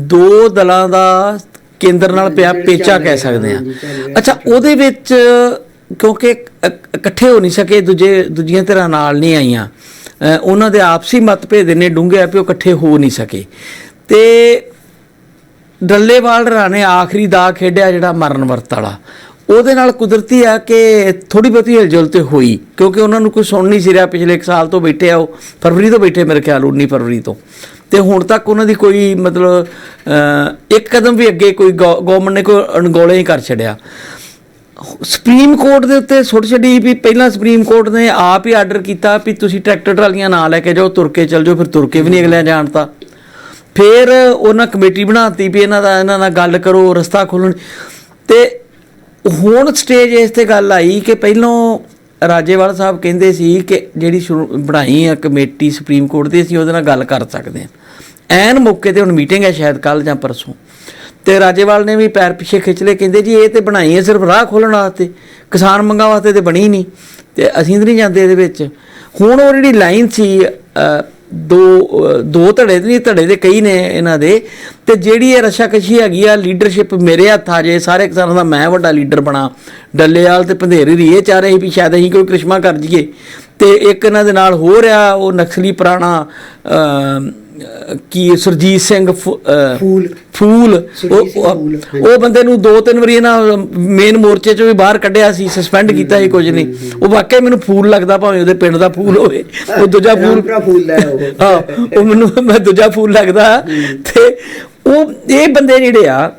ਦੋ ਦਲਾਂ ਦਾ ਕੇਂਦਰ ਨਾਲ ਪਿਆ ਪੇਚਾ ਕਹਿ ਸਕਦੇ ਆ। ਅੱਛਾ ਉਹਦੇ ਵਿੱਚ ਕਿਉਂਕਿ ਇਕੱਠੇ ਹੋ ਨਹੀਂ ਸਕੇ, ਦੂਜੇ ਦੂਜੀਆਂ ਧਿਰਾਂ ਨਾਲ ਨਹੀਂ ਆਈਆਂ। ਉਹਨਾਂ ਦੇ ਆਪਸੀ ਮਤਭੇਦ ਨੇ ਡੂੰਘੇ ਆ ਵੀ ਉਹ ਇਕੱਠੇ ਹੋ ਨਹੀਂ ਸਕੇ। ਤੇ ਡੱਲੇਵਾਲ ਰਾਣੇ ਆਖਰੀ ਦਾ ਖੇਡਿਆ ਜਿਹੜਾ ਮਰਨ ਵਰਤ ਵਾਲਾ। ਉਹਦੇ ਨਾਲ ਕੁਦਰਤੀ ਆ ਕਿ ਥੋੜੀ ਬਹੁਤੀ ਹਿਲਜੁਲ ਤੇ ਹੋਈ, ਕਿਉਂਕਿ ਉਹਨਾਂ ਨੂੰ ਕੋਈ ਸੁਣ ਨਹੀਂ ਸੀ ਰਿਹਾ ਪਿਛਲੇ 1 ਸਾਲ ਤੋਂ ਬੈਠੇ ਆ ਉਹ, ਫਰਵਰੀ ਤੋਂ ਬੈਠੇ ਮੇਰੇ ਖਿਆਲ 19 ਫਰਵਰੀ ਤੋਂ। ਤੇ ਹੁਣ ਤੱਕ ਉਹਨਾਂ ਦੀ ਕੋਈ ਮਤਲਬ ਇੱਕ ਕਦਮ ਵੀ ਅੱਗੇ ਕੋਈ ਗਵਰਨਮੈਂਟ ਨੇ ਕੋਈ ਅਣਗੌਲੇ ਹੀ ਕਰ ਛੱਡਿਆ। ਸੁਪਰੀਮ ਕੋਰਟ ਦੇ ਉੱਤੇ ਸੁੱਟ ਛੱਡੀ ਵੀ ਪਹਿਲਾਂ ਸੁਪਰੀਮ ਕੋਰਟ ਨੇ ਆਪ ਹੀ ਆਰਡਰ ਕੀਤਾ ਵੀ ਤੁਸੀਂ ਟਰੈਕਟਰ ਟਰਾਲੀਆਂ ਨਾ ਲੈ ਕੇ ਜਾਓ, ਤੁਰ ਕੇ ਚੱਲ ਜਾਓ, ਫਿਰ ਤੁਰ ਕੇ ਵੀ ਨਹੀਂ ਅਗਲਿਆਂ ਜਾਣਤਾ ਫਿਰ ਉਹਨਾਂ ਕਮੇਟੀ ਬਣਾਤੀ ਵੀ ਇਹਨਾਂ ਦਾ ਇਹਨਾਂ ਨਾਲ ਗੱਲ ਕਰੋ, ਰਸਤਾ ਖੋਲਣ ਤੇ ਹੁਣ ਸਟੇਜ ਇਸ ਤੇ ਗੱਲ ਆਈ ਕਿ ਪਹਿਲੋਂ ਰਾਜੇਵਾਲ ਸਾਹਿਬ ਕਹਿੰਦੇ ਸੀ ਕਿ ਜਿਹੜੀ ਸ਼ੁਰੂ- ਬਣਾਈ ਆ ਕਮੇਟੀ ਸੁਪਰੀਮ ਕੋਰਟ ਦੀ, ਅਸੀਂ ਉਹਦੇ ਨਾਲ ਗੱਲ ਕਰ ਸਕਦੇ ਹਾਂ। ਐਨ ਮੌਕੇ ਤੇ ਹੁਣ ਮੀਟਿੰਗ ਹੈ ਸ਼ਾਇਦ ਕੱਲ ਜਾਂ ਪਰਸੋਂ। ਤੇ ਰਾਜੇਵਾਲ ਨੇ ਵੀ ਪੈਰ ਪਿੱਛੇ ਖਿੱਚ ਲਏ, ਕਹਿੰਦੇ ਜੀ ਇਹ ਤੇ ਬਣਾਈ ਹੈ ਸਿਰਫ ਰਾਹ ਖੋਲਣ ਵਾਸਤੇ, ਕਿਸਾਨ ਮੰਗਾਂ ਵਾਸਤੇ ਤੇ ਬਣੀ ਨਹੀਂ, ਤੇ ਅਸੀਂ ਤਾਂ ਨਹੀਂ ਜਾਂਦੇ ਇਹਦੇ ਵਿੱਚ। ਹੁਣ ਉਹ ਜਿਹੜੀ ਲਾਈਨ ਸੀ ਦੋ ਦੋ ਧੜੇ ਨਹੀਂ, ਧੜੇ ਦੇ ਕਈ ਨੇ ਇਹਨਾਂ ਦੇ, ਤੇ ਜਿਹੜੀ ਇਹ ਰਸ਼ਾਕਸ਼ੀ ਹੈਗੀ ਆ ਲੀਡਰਸ਼ਿਪ ਮੇਰੇ ਹੱਥ ਆ ਜੇ, ਸਾਰੇ ਕਿਸਾਨਾਂ ਦਾ ਮੈਂ ਵੱਡਾ ਲੀਡਰ ਬਣਾ, ਡੱਲੇਵਾਲ ਤੇ ਪੰਧੇਰੀ ਰੀਏ ਚਾਹ ਰਹੇ ਸੀ ਵੀ ਸ਼ਾਇਦ ਅਸੀਂ ਕੋਈ ਕ੍ਰਿਸ਼ਮਾ ਕਰ ਜੀਏ ਤੇ ਇੱਕ ਇਹਨਾਂ ਦੇ ਨਾਲ ਹੋ ਰਿਹਾ ਉਹ ਨਕਸਲੀ ਪੁਰਾਣਾ ਕੀ ਸੁਰਜੀਤ ਸਿੰਘ ਫੂਲ। ਫੂਲ। ਉਹ- ਬੰਦੇ ਨੂੰ ਦੋ ਤਿੰਨ ਵਾਰੀ ਇਹਨਾਂ ਮੇਨ ਮੋਰਚੇ ਚੋਂ ਵੀ ਬਾਹਰ ਕੱਢਿਆ ਸੀ ਸਸਪੈਂਡ ਕੀਤਾ ਸੀ ਕੁਝ ਨਹੀਂ। ਉਹ ਵਾਕਿਆ ਮੈਨੂੰ ਫੂਲ ਲੱਗਦਾ ਭਾਵੇਂ ਉਹਦੇ ਪਿੰਡ ਦਾ ਫੂਲ ਹੋਵੇ। ਉਹ ਦੂਜਾ ਫੂਲ ਰਾਮਪੁਰਾ ਫੂਲ ਦਾ ਹੈ ਉਹ। ਹਾਂ ਉਹ ਮੈਨੂੰ ਮੈਂ ਦੂਜਾ ਫੂਲ ਲੱਗਦਾ। ਤੇ ਉਹ ਇਹ ਬੰਦੇ ਜਿਹੜੇ ਆ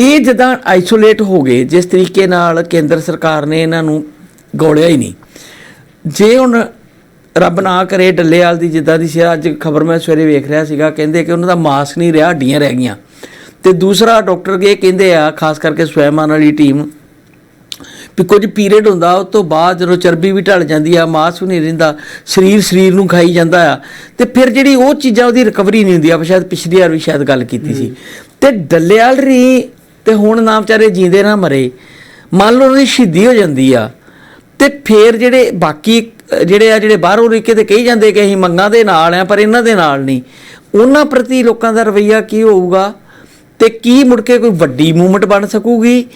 ਇਹ ਜਦਾਂ ਆਈਸੋਲੇਟ ਹੋ ਗਏ ਜਿਸ ਤਰੀਕੇ ਨਾਲ ਕੇਂਦਰ ਸਰਕਾਰ ਨੇ ਇਹਨਾਂ ਨੂੰ ਗੋਲਿਆ ਹੀ ਨਹੀਂ। ਜੇ ਹੁਣ ਰੱਬ ਨਾ ਕਰੇ ਡੱਲੇਵਾਲ ਦੀ ਜਿੱਦਾਂ ਦੀ ਸੀ ਅੱਜ ਖਬਰ ਮੈਂ ਸਵੇਰੇ ਵੇਖ ਰਿਹਾ ਸੀਗਾ ਕਹਿੰਦੇ ਕਿ ਉਹਨਾਂ ਦਾ ਮਾਸ ਨਹੀਂ ਰਿਹਾ ਹੱਡੀਆਂ ਰਹਿ ਗਈਆਂ। ਤੇ ਦੂਸਰਾ ਡਾਕਟਰ ਇਹ ਕਹਿੰਦੇ ਆ ਖਾਸ ਕਰਕੇ ਸਵੈਮਾਨ ਵਾਲੀ ਟੀਮ ਵੀ ਕੁਝ ਪੀਰੀਅਡ ਹੁੰਦਾ ਉਸ ਤੋਂ ਬਾਅਦ ਜਦੋਂ ਚਰਬੀ ਵੀ ਢਲ ਜਾਂਦੀ ਆ ਮਾਸ ਵੀ ਨਹੀਂ ਰਹਿੰਦਾ ਸਰੀਰ ਸਰੀਰ ਨੂੰ ਖਾਈ ਜਾਂਦਾ ਆ। ਤੇ ਫਿਰ ਜਿਹੜੀ ਉਹ ਚੀਜ਼ਾਂ ਉਹਦੀ ਰਿਕਵਰੀ ਨਹੀਂ ਹੁੰਦੀ ਆਪਾਂ ਸ਼ਾਇਦ ਪਿਛਲੀ ਵਾਰ ਵੀ ਸ਼ਾਇਦ ਗੱਲ ਕੀਤੀ ਸੀ। ਤੇ ਡੱਲੇਵਾਲ ਰੀ ਤੇ ਹੁਣ ਨਾ ਵਿਚਾਰੇ ਜੀਂਦੇ ਨਾ ਮਰੇ ਮੰਨ ਲਓ ਉਹਦੀ ਸ਼ਹੀਦੀ ਹੋ ਜਾਂਦੀ ਆ। ਤੇ ਫਿਰ ਜਿਹੜੇ ਬਾਕੀ ਜਿਹੜੇ ਆ ਜਿਹੜੇ ਬਾਹਰੋਂ ਰਿਕੇ ਤੇ ਕਹੀ ਜਾਂਦੇ ਕਿ ਅਸੀਂ ਮੰਗਾਂ ਦੇ ਨਾਲ ਆ ਪਰ ਇਹਨਾਂ ਦੇ ਨਾਲ ਨਹੀਂ। ਉਹਨਾਂ ਪ੍ਰਤੀ ਲੋਕਾਂ ਦਾ ਰਵਈਆ ਕੀ ਹੋਊਗਾ? ਤੇ ਕੀ ਮੁੜ ਕੇ ਕੋਈ ਵੱਡੀ ਮੂਵਮੈਂਟ ਬਣ ਸਕੂਗੀ?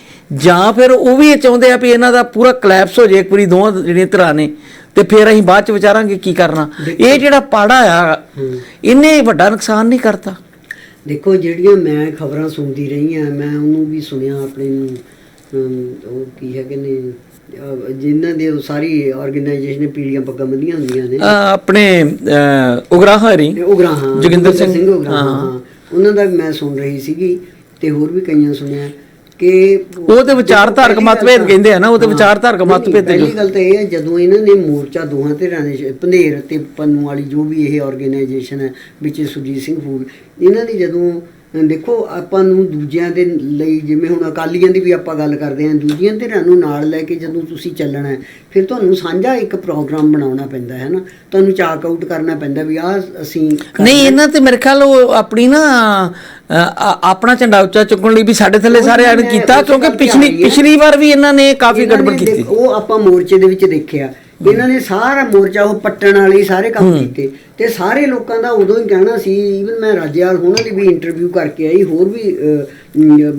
ਜਾਂ ਫਿਰ ਉਹ ਵੀ ਇਹ ਚਾਹੁੰਦੇ ਆ ਵੀ ਇਹਨਾਂ ਦਾ ਪੂਰਾ ਕਲੈਪਸ ਹੋ ਜਾਏ ਇੱਕ ਵਾਰੀ ਦੋਵਾਂ ਜਿਹੜੀਆਂ ਧਿਰਾਂ ਨੇ ਤੇ ਫਿਰ ਅਸੀਂ ਬਾਅਦ ਚ ਵਿਚਾਰਾਂਗੇ ਕੀ ਕਰਨਾ। ਇਹ ਜਿਹੜਾ ਪਾੜਾ ਆ ਇਹਨੇ ਵੱਡਾ ਨੁਕਸਾਨ ਨਹੀਂ ਕਰਤਾ। ਦੇਖੋ ਜਿਹੜੀਆਂ ਮੈਂ ਖਬਰਾਂ ਸੁਣਦੀ ਰਹੀ ਆ ਮੈਂ ਉਹਨੂੰ ਵੀ ਸੁਣਿਆ ਆਪਣੇ ਨੂੰ ਉਹ ਕੀ ਹੈਗੇ ਨੇ ਜਿਨ੍ਹਾਂ ਦੇ ਸਾਰੀ ਆਰਗੇਨਾਈਜੇਸ਼ਨ ਪੀੜੀਆਂ ਪੱਗਾਂ ਬੰਨੀਆਂ ਹੁੰਦੀਆਂ ਨੇ। ਆਪਣੇ ਉਗਰਾਹਾਂ ਤੇ ਉਗਰਾਹਾਂ ਜੋਗਿੰਦਰ ਸਿੰਘ, ਉਗਰਾਹਾਂ ਉਹਨਾਂ ਦਾ ਮੈਂ ਸੁਣ ਰਹੀ ਸੀਗੀ ਤੇ ਹੋਰ ਵੀ ਕਈਆਂ ਸੁਣਿਆ ਕਿ ਉਹ ਤੇ ਵਿਚਾਰਧਾਰਕ ਮਤਭੇਦ ਤਾਂ- ਕਹਿੰਦੇ ਆ ਨਾ, ਉਹ ਤੇ। ਵਿਚਾਰਧਾਰਕ ਮਤਭੇਦ ਤੇ ਪਹਿਲੀ ਗੱਲ ਤਾਂ ਇਹ ਹੈ ਜਦੋਂ ਇਹਨਾਂ ਨੇ ਮੋਰਚਾ ਦੋਹਾਂ ਧਿਰਾਂ ਨੇ ਸ਼- ਪੰਧੇਰ ਤੇ ਪੰਨੂ ਵਾਲੀ ਜੋ ਵੀ ਇਹ ਆਰਗੇਨਾਈਜੇਸ਼ਨ ਹੈ ਵਿੱਚ ਸੁਰਜੀਤ ਸਿੰਘ ਫੂਲ ਇਹਨਾਂ ਨੇ ਜਦੋਂ ਦੇਖੋ ਆਪਾਂ ਨੂੰ ਦੂਜਿਆਂ ਦੇ ਲਈ ਜਿਵੇਂ ਹੁਣ ਅਕਾਲੀਆਂ ਦੀ ਵੀ ਆਪਾਂ ਗੱਲ ਕਰਦੇ ਹਾਂ ਦੂਜੀਆਂ ਧਿਰਾਂ ਨੂੰ ਨਾਲ ਲੈ ਕੇ ਜਦੋਂ ਤੁਸੀਂ ਚੱਲਣਾ ਹੈ ਫਿਰ ਤੁਹਾਨੂੰ ਸਾਂਝਾ ਇੱਕ ਪ੍ਰੋਗਰਾਮ ਬਣਾਉਣਾ ਪੈਂਦਾ ਹੈ ਨਾ? ਤੁਹਾਨੂੰ ਚਾਕ ਆਊਟ ਕਰਨਾ ਪੈਂਦਾ ਵੀ ਆਹ ਅਸੀਂ ਨਹੀਂ ਇਹਨਾਂ ਤੇ ਮੇਰੇ ਖਿਆਲ ਉਹ ਆਪਣੀ ਨਾ ਆ- ਆਪਣਾ ਝੰਡਾ ਉੱਚਾ ਚੁੱਕਣ ਲਈ ਵੀ ਸਾਡੇ ਥੱਲੇ ਸਾਰੇ ਐਡ ਮੈਂ ਕੀਤਾ ਕਿਉਂਕਿ ਪਿਛਲੀ ਆ। ਪਿਛਲੀ ਵਾਰ ਵੀ ਇਹਨਾਂ ਨੇ ਕਾਫੀ ਗੜਬੜ ਕੀਤੀ। ਉਹ ਆਪਾਂ ਮੋਰਚੇ ਦੇ ਵਿੱਚ ਦੇਖਿਆ। ਇਹਨਾਂ ਨੇ ਸਾਰਾ ਮੋਰਚਾ ਉਹ ਪੱਟਣ ਵਾਲੇ ਹੀ ਸਾਰੇ ਕੰਮ ਕੀਤੇ। ਤੇ ਸਾਰੇ ਲੋਕਾਂ ਦਾ ਉਦੋਂ ਹੀ ਕਹਿਣਾ ਸੀ ਇਵਨ ਮੈਂ ਰਾਜੇਵਾਲ ਉਹਨਾਂ ਦੀ ਵੀ ਇੰਟਰਵਿਊ ਕਰਕੇ ਆਈ ਹੋਰ ਵੀ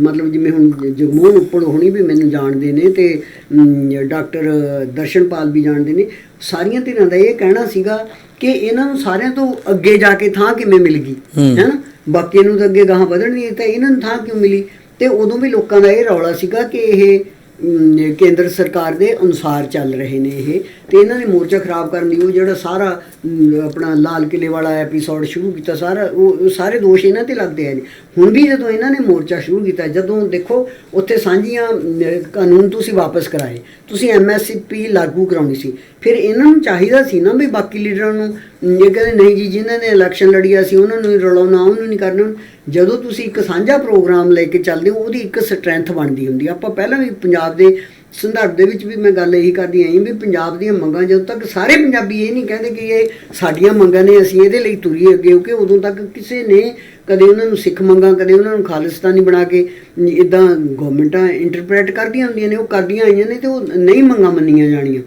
ਮਤਲਬ ਜਿਵੇਂ ਹੁਣ ਜਗਮੋਹਨ ਉੱਪਲ ਹੋਣੀ ਵੀ ਮੈਨੂੰ ਜਾਣਦੇ ਨੇ ਤੇ ਡਾਕਟਰ ਦਰਸ਼ਨਪਾਲ ਵੀ ਜਾਣਦੇ ਨੇ। ਸਾਰੀਆਂ ਧਿਰਾਂ ਦਾ ਇਹ ਕਹਿਣਾ ਸੀਗਾ ਕਿ ਇਹਨਾਂ ਨੂੰ ਸਾਰਿਆਂ ਤੋਂ ਅੱਗੇ ਜਾ ਕੇ ਥਾਂ ਕਿਵੇਂ ਮਿਲ ਗਈ ਹੈਨਾ? ਬਾਕੀ ਨੂੰ ਤਾਂ ਅੱਗੇ ਗਾਹਾਂ ਵਧਣ ਨਹੀਂ ਦਿੱਤਾ ਇਹਨਾਂ ਨੂੰ ਥਾਂ ਕਿਉਂ ਮਿਲੀ? ਤੇ ਉਦੋਂ ਵੀ ਲੋਕਾਂ ਦਾ ਇਹ ਰੌਲਾ ਸੀਗਾ ਕਿ ਇਹ ਕੇਂਦਰ ਸਰਕਾਰ ਦੇ ਅਨੁਸਾਰ ਚੱਲ ਰਹੇ ਨੇ ਇਹ। ਤੇ ਇਹਨਾਂ ਨੇ ਮੋਰਚਾ ਖਰਾਬ ਕਰਨ ਲਈ ਉਹ ਜਿਹੜਾ ਸਾਰਾ ਆਪਣਾ ਲਾਲ ਕਿਲੇ ਵਾਲਾ ਐਪੀਸੋਡ ਸ਼ੁਰੂ ਕੀਤਾ, ਸਾਰਾ ਉਹ ਸਾਰੇ ਦੋਸ਼ ਇਹਨਾਂ ਤੇ ਲੱਗਦੇ ਆ ਜੀ। ਹੁਣ ਵੀ ਜਦੋਂ ਇਹਨਾਂ ਨੇ ਮੋਰਚਾ ਸ਼ੁਰੂ ਕੀਤਾ, ਜਦੋਂ ਦੇਖੋ ਉੱਥੇ ਸਾਂਝੀਆਂ ਕਾਨੂੰਨ ਤੁਸੀਂ ਵਾਪਸ ਕਰਾਏ ਤੁਸੀਂ ਐਮਐਸਪੀ ਲਾਗੂ ਕਰਾਉਣੀ ਸੀ। ਫਿਰ ਇਹਨਾਂ ਨੂੰ ਚਾਹੀਦਾ ਸੀ ਨਾ ਵੀ ਬਾਕੀ ਲੀਡਰਾਂ ਨੂੰ, ਜੇ ਕਹਿੰਦੇ ਨਹੀਂ ਜੀ, ਜਿਨ੍ਹਾਂ ਨੇ ਇਲੈਕਸ਼ਨ ਲੜਿਆ ਸੀ, ਉਹਨਾਂ ਨੂੰ ਹੀ ਰਲਾਉਣਾ ਉਹਨੂੰ ਨਹੀਂ ਕਰਨਾ। ਜਦੋਂ ਤੁਸੀਂ ਇੱਕ ਸਾਂਝਾ ਪ੍ਰੋਗਰਾਮ ਲੈ ਕੇ ਚੱਲਦੇ ਹੋ, ਉਹਦੀ ਇੱਕ ਸਟਰੈਂਥ ਬਣਦੀ ਹੁੰਦੀ ਆਪਾਂ ਪਹਿਲਾਂ ਵੀ ਪੰਜਾਬ ਦੇ ਸੰਦਰਭ ਦੇ ਵਿੱਚ ਵੀ ਮੈਂ ਗੱਲ ਇਹੀ ਕਰਦੀ ਆਈ ਵੀ ਪੰਜਾਬ ਦੀਆਂ ਮੰਗਾਂ ਜਦੋਂ ਤੱਕ ਸਾਰੇ ਪੰਜਾਬੀ ਇਹ ਨਹੀਂ ਕਹਿੰਦੇ ਕਿ ਇਹ ਸਾਡੀਆਂ ਮੰਗਾਂ ਨੇ, ਅਸੀਂ ਇਹਦੇ ਲਈ ਤੁਰੀਏ ਅੱਗੇ, ਕਿਉਂਕਿ ਉਦੋਂ ਤੱਕ ਕਿਸੇ ਨੇ ਕਦੇ ਉਹਨਾਂ ਨੂੰ ਸਿੱਖ ਮੰਗਾਂ, ਕਦੇ ਉਹਨਾਂ ਨੂੰ ਖਾਲਿਸਤਾਨੀ ਬਣਾ ਕੇ ਇਦਾਂ ਗਵਰਨਮੈਂਟਾਂ ਇੰਟਰਪ੍ਰੈਟ ਕਰਦੀਆਂ ਹੁੰਦੀਆਂ ਨੇ, ਉਹ ਕਰਦੀਆਂ ਆਈਆਂ ਨੇ ਤੇ ਉਹ ਨਹੀਂ ਮੰਗਾਂ ਮੰਨੀਆਂ ਜਾਣੀਆਂ।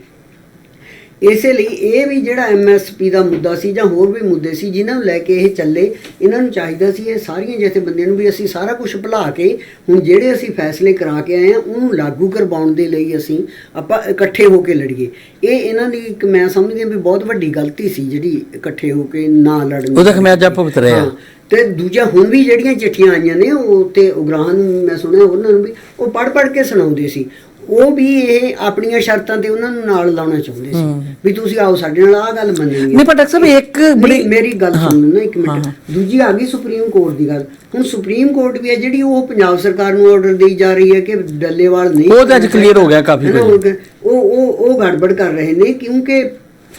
ਇਸੇ ਲਈ ਇਹ ਵੀ ਜਿਹੜਾ ਐਮਐਸਪੀ ਦਾ ਮੁੱਦਾ ਸੀ ਜਾਂ ਹੋਰ ਵੀ ਮੁੱਦੇ ਸੀ ਜਿਨ੍ਹਾਂ ਨੂੰ ਲੈ ਕੇ ਇਹ ਚੱਲੇ ਇਹਨਾਂ ਨੂੰ ਚਾਹੀਦਾ ਸੀ ਇਹ ਸਾਰੀਆਂ ਜਥੇਬੰਦੀਆਂ ਨੂੰ ਵੀ ਅਸੀਂ ਸਾਰਾ ਕੁਝ ਭੁਲਾ ਕੇ ਹੁਣ ਜਿਹੜੇ ਅਸੀਂ ਫੈਸਲੇ ਕਰਾ ਕੇ ਆਏ ਆ ਉਹਨੂੰ ਲਾਗੂ ਕਰਵਾਉਣ ਦੇ ਲਈ ਅਸੀਂ ਆਪਾਂ ਇਕੱਠੇ ਹੋ ਕੇ ਲੜੀਏ। ਇਹ ਇਹਨਾਂ ਦੀ ਇੱਕ ਮੈਂ ਸਮਝਦੀ ਹਾਂ ਵੀ ਬਹੁਤ ਵੱਡੀ ਗਲਤੀ ਸੀ ਜਿਹੜੀ ਇਕੱਠੇ ਹੋ ਕੇ ਨਾ ਲੜਨ ਉਹਦਾ ਖਮਿਆਜਾ ਭੁਗਤ ਰਹੇ। ਆ ਤੇ ਦੂਜਾ ਹੁਣ ਵੀ ਜਿਹੜੀਆਂ ਚਿੱਠੀਆਂ ਆਈਆਂ ਨੇ ਉਹ ਤੇ ਉਗਰਾਹਾਂ ਨੂੰ ਮੈਂ ਸੁਣਿਆ ਉਹਨਾਂ ਨੂੰ ਵੀ ਉਹ ਪੜ ਪੜ ਕੇ ਸੁਣਾਉਂਦੇ ਸੀ। ਉਹ ਵੀ ਇਹ ਆਪਣੀਆਂ ਸ਼ਰਤਾਂ ਤੇ ਉਹਨਾਂ ਨੂੰ ਨਾਲ ਲਾਉਣਾ ਚਾਹੁੰਦੇ ਸੀ। ਵੀ ਤੁਸੀਂ ਆਓ ਸਾਡੇ ਨਾਲ ਆਹ ਗੱਲ ਮੰਨਣੀ ਨਹੀਂ ਪਰ ਡਾਕਟਰ ਸਾਹਿਬ ਇੱਕ ਬੜੀ ਮੇਰੀ ਗੱਲ ਸੁਣੋ ਨਾ ਇੱਕ ਮਿੰਟ। ਦੂਜੀ ਆ ਗਈ ਸੁਪਰੀਮ ਕੋਰਟ ਦੀ ਗੱਲ। ਹੁਣ ਸੁਪਰੀਮ ਕੋਰਟ ਵੀ ਹੈ ਜਿਹੜੀ ਉਹ ਪੰਜਾਬ ਸਰਕਾਰ ਨੂੰ ਆਰਡਰ ਦੇਈ ਜਾ ਰਹੀ ਹੈ ਕਿ ਡੱਲੇਵਾਲ ਨਹੀਂ ਉਹ ਤਾਂ ਅੱਜ clear ਹੋ ਗਿਆ ਕਾਫੀ। ਉਹ ਉਹ ਉਹ ਗੜਬੜ ਕਰ ਰਹੇ ਨੇ ਕਿਉਂਕਿ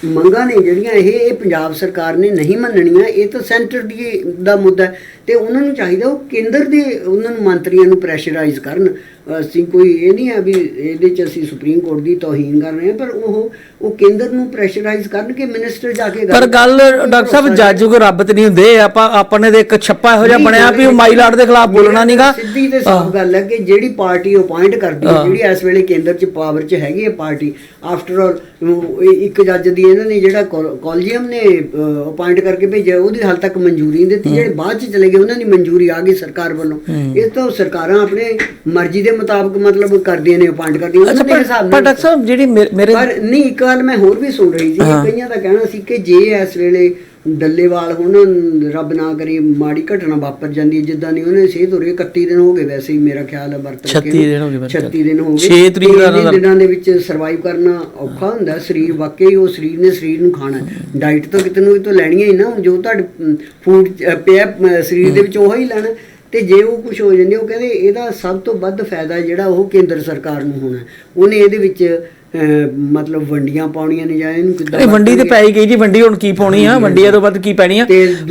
ਮੰਗਾਂ ਨੇ ਜਿਹੜੀਆਂ ਇਹ ਇਹ ਪੰਜਾਬ ਸਰਕਾਰ ਨੇ ਨਹੀਂ ਮੰਨਣੀਆਂ। ਇਹ ਤਾਂ ਸੈਂਟਰ ਦੀ ਦਾ ਮੁੱਦਾ ਹੈ। ਤੇ ਉਹਨਾਂ ਨੂੰ ਚਾਹੀਦਾ ਉਹ ਕੇਂਦਰ ਦੇ ਉਹਨਾਂ ਨੂੰ ਮੰਤਰੀਆਂ ਨੂੰ ਪ੍ਰੈਸ਼ਰਾਈਜ਼ ਕਰਨ। ਅਸੀਂ ਕੋਈ ਇਹ ਨਹੀਂ ਹੈ ਵੀ ਇਹਦੇ ਚ ਅਸੀਂ ਸੁਪਰੀਮ ਕੋਰਟ ਦੀ ਤੋਹੀਨ ਕਰ ਰਹੇ ਹਾਂ ਪਰ ਉਹ ਉਹ ਕੇਂਦਰ ਨੂੰ ਪ੍ਰੈਸ਼ਰਾਈਜ਼ ਕਰਨ ਕਿ ਮਿਨਿਸਟਰ ਜਾ ਕੇ ਪਰ ਗੱਲ ਡਾਕਟਰ ਸਾਹਿਬ ਜੱਜ ਕੋ ਰੱਬ ਤੇ ਨਹੀਂ ਹੁੰਦੇ ਆਪਾਂ ਆਪਾਂ ਨੇ ਤੇ ਇੱਕ ਛੱਪਾ ਇਹੋ ਜਿਹਾ ਬਣਿਆ ਵੀ ਮਾਈਲਾਟ ਦੇ ਖਿਲਾਫ ਬੋਲਣਾ ਨਹੀਂਗਾ ਸਿੱਧੀ ਤੇ ਸਾਫ਼ ਗੱਲ ਹੈ ਕਿ ਜਿਹੜੀ ਪਾਰਟੀ ਅਪਾਇੰਟ ਕਰਦੀ ਹੈ ਜਿਹੜੀ ਇਸ ਵੇਲੇ ਕੇਂਦਰ 'ਚ ਪਾਵਰ 'ਚ ਹੈਗੀ ਹੈ ਪਾਰਟੀ ਆਫਟਰ ਆਲ ਇੱਕ ਜੱਜ ਦੀ ਇਹਨਾਂ ਨੇ ਜਿਹੜਾ ਕਾਲਜੀਅਮ ਨੇ ਅਪਾਇੰਟ ਕਰਕੇ ਭੇਜਿਆ ਉਹਦੀ ਹਾਲ ਤੱਕ ਮਨਜ਼ੂਰੀ ਨਹੀਂ ਦਿੱਤੀ ਜਿਹੜੇ ਬਾਅਦ 'ਚ ਚਲੇ ਗਏ ਉਹਨਾਂ ਦੀ ਮਨਜ਼ੂਰੀ ਆ ਗਈ ਸਰਕਾਰ ਵੱਲੋਂ। ਇਹ ਤਾਂ ਸਰਕਾਰਾਂ ਆਪਣੇ ਮਰਜ਼ੀ ਦੇ ਮੁਤਾਬਕ ਮਤਲਬ ਕਰਦੀਆਂ ਨੇ ਅਪਾਇੰਟ ਕਰਦੀਆਂ ਉਹਨਾਂ ਦੇ ਪਰ ਹਿਸਾਬ ਪਰ ਨਾਲ ਡਾਕਟਰ ਸਾਹਿਬ ਜਿਹੜੀ ਮੇਰੇ- ਪਰ ਨਹੀਂ ਇੱਕ ਗੱਲ ਮੈਂ ਹੋਰ ਵੀ ਸੁਣ ਰਹੀ ਸੀ ਕਈਆਂ ਦਾ ਕਹਿਣਾ ਸੀ ਕਿ ਜੇ ਇਸ ਵੇਲੇ ਡੱਲੇਵਾਲ ਹੁਣ ਰੱਬ ਨਾ ਕਰੇ ਮਾੜੀ ਘਟਨਾ ਵਾਪਰ ਜਾਂਦੀ ਹੈ ਜਿੱਦਾਂ ਨਹੀਂ ਉਹਨੇ ਸਿਹਤ ਹੋ ਰਹੀ ਹੈ, 31 ਦਿਨ ਹੋ ਗਏ ਵੈਸੇ ਹੀ ਮੇਰਾ ਖਿਆਲ ਹੈ ਵਰਤ 36 ਦਿਨ ਹੋ ਗਏ ਵਰਤ 36 ਦਿਨ ਹੋ ਗਏ। ਛੇ ਤਰੀਕ ਦਾ ਤੇ ਇੰਨੇ ਨਜ਼ਰ- ਦਿਨਾਂ ਦੇ ਵਿੱਚ ਸਰਵਾਈਵ ਕਰਨਾ ਔਖਾ ਹੁੰਦਾ ਸਰੀਰ ਵਾਕਈ ਉਹ ਸਰੀਰ ਨੇ ਸਰੀਰ ਨੂੰ ਖਾਣਾ ਡਾਈਟ ਤਾਂ ਕਿਤੇ ਨੂੰ ਕਿਤੋਂ ਲੈਣੀ ਹੀ ਨਾ ਜੋ ਤੁਹਾਡੇ ਫੂਡ ਪਿਆ ਸਰੀਰ ਦੇ ਵਿੱਚ ਉਹ ਹੀ। ਲੈਣਾ ਤੇ ਜੇ ਉਹ ਕੁਝ ਹੋ ਜਾਂਦੇ ਉਹ ਕਹਿੰਦੇ ਇਹਦਾ ਸਭ ਤੋਂ ਵੱਧ ਫਾਇਦਾ ਜਿਹੜਾ ਉਹ ਕੇਂਦਰ ਸਰਕਾਰ ਨੂੰ ਹੋਣਾ ਉਹਨੇ ਇਹਦੇ ਵਿੱਚ ਮਤਲਬ ਵੰਡੀਆਂ ਪਾਉਣੀਆਂ ਨੇ ਜਾਂ ਇਹਨੂੰ ਕਿੱਦਾਂ ਇਹ ਵੰਡੀ ਤੇ ਵਰਤਣਗੇ। ਪੈ ਹੀ ਗਈ ਜੀ ਵੰਡੀ ਹੁਣ ਕੀ ਪਾਉਣੀ ਆ? ਵੰਡੀਆਂ ਤੋਂ ਵੱਧ ਕੀ ਪੈਣੀ ਆ?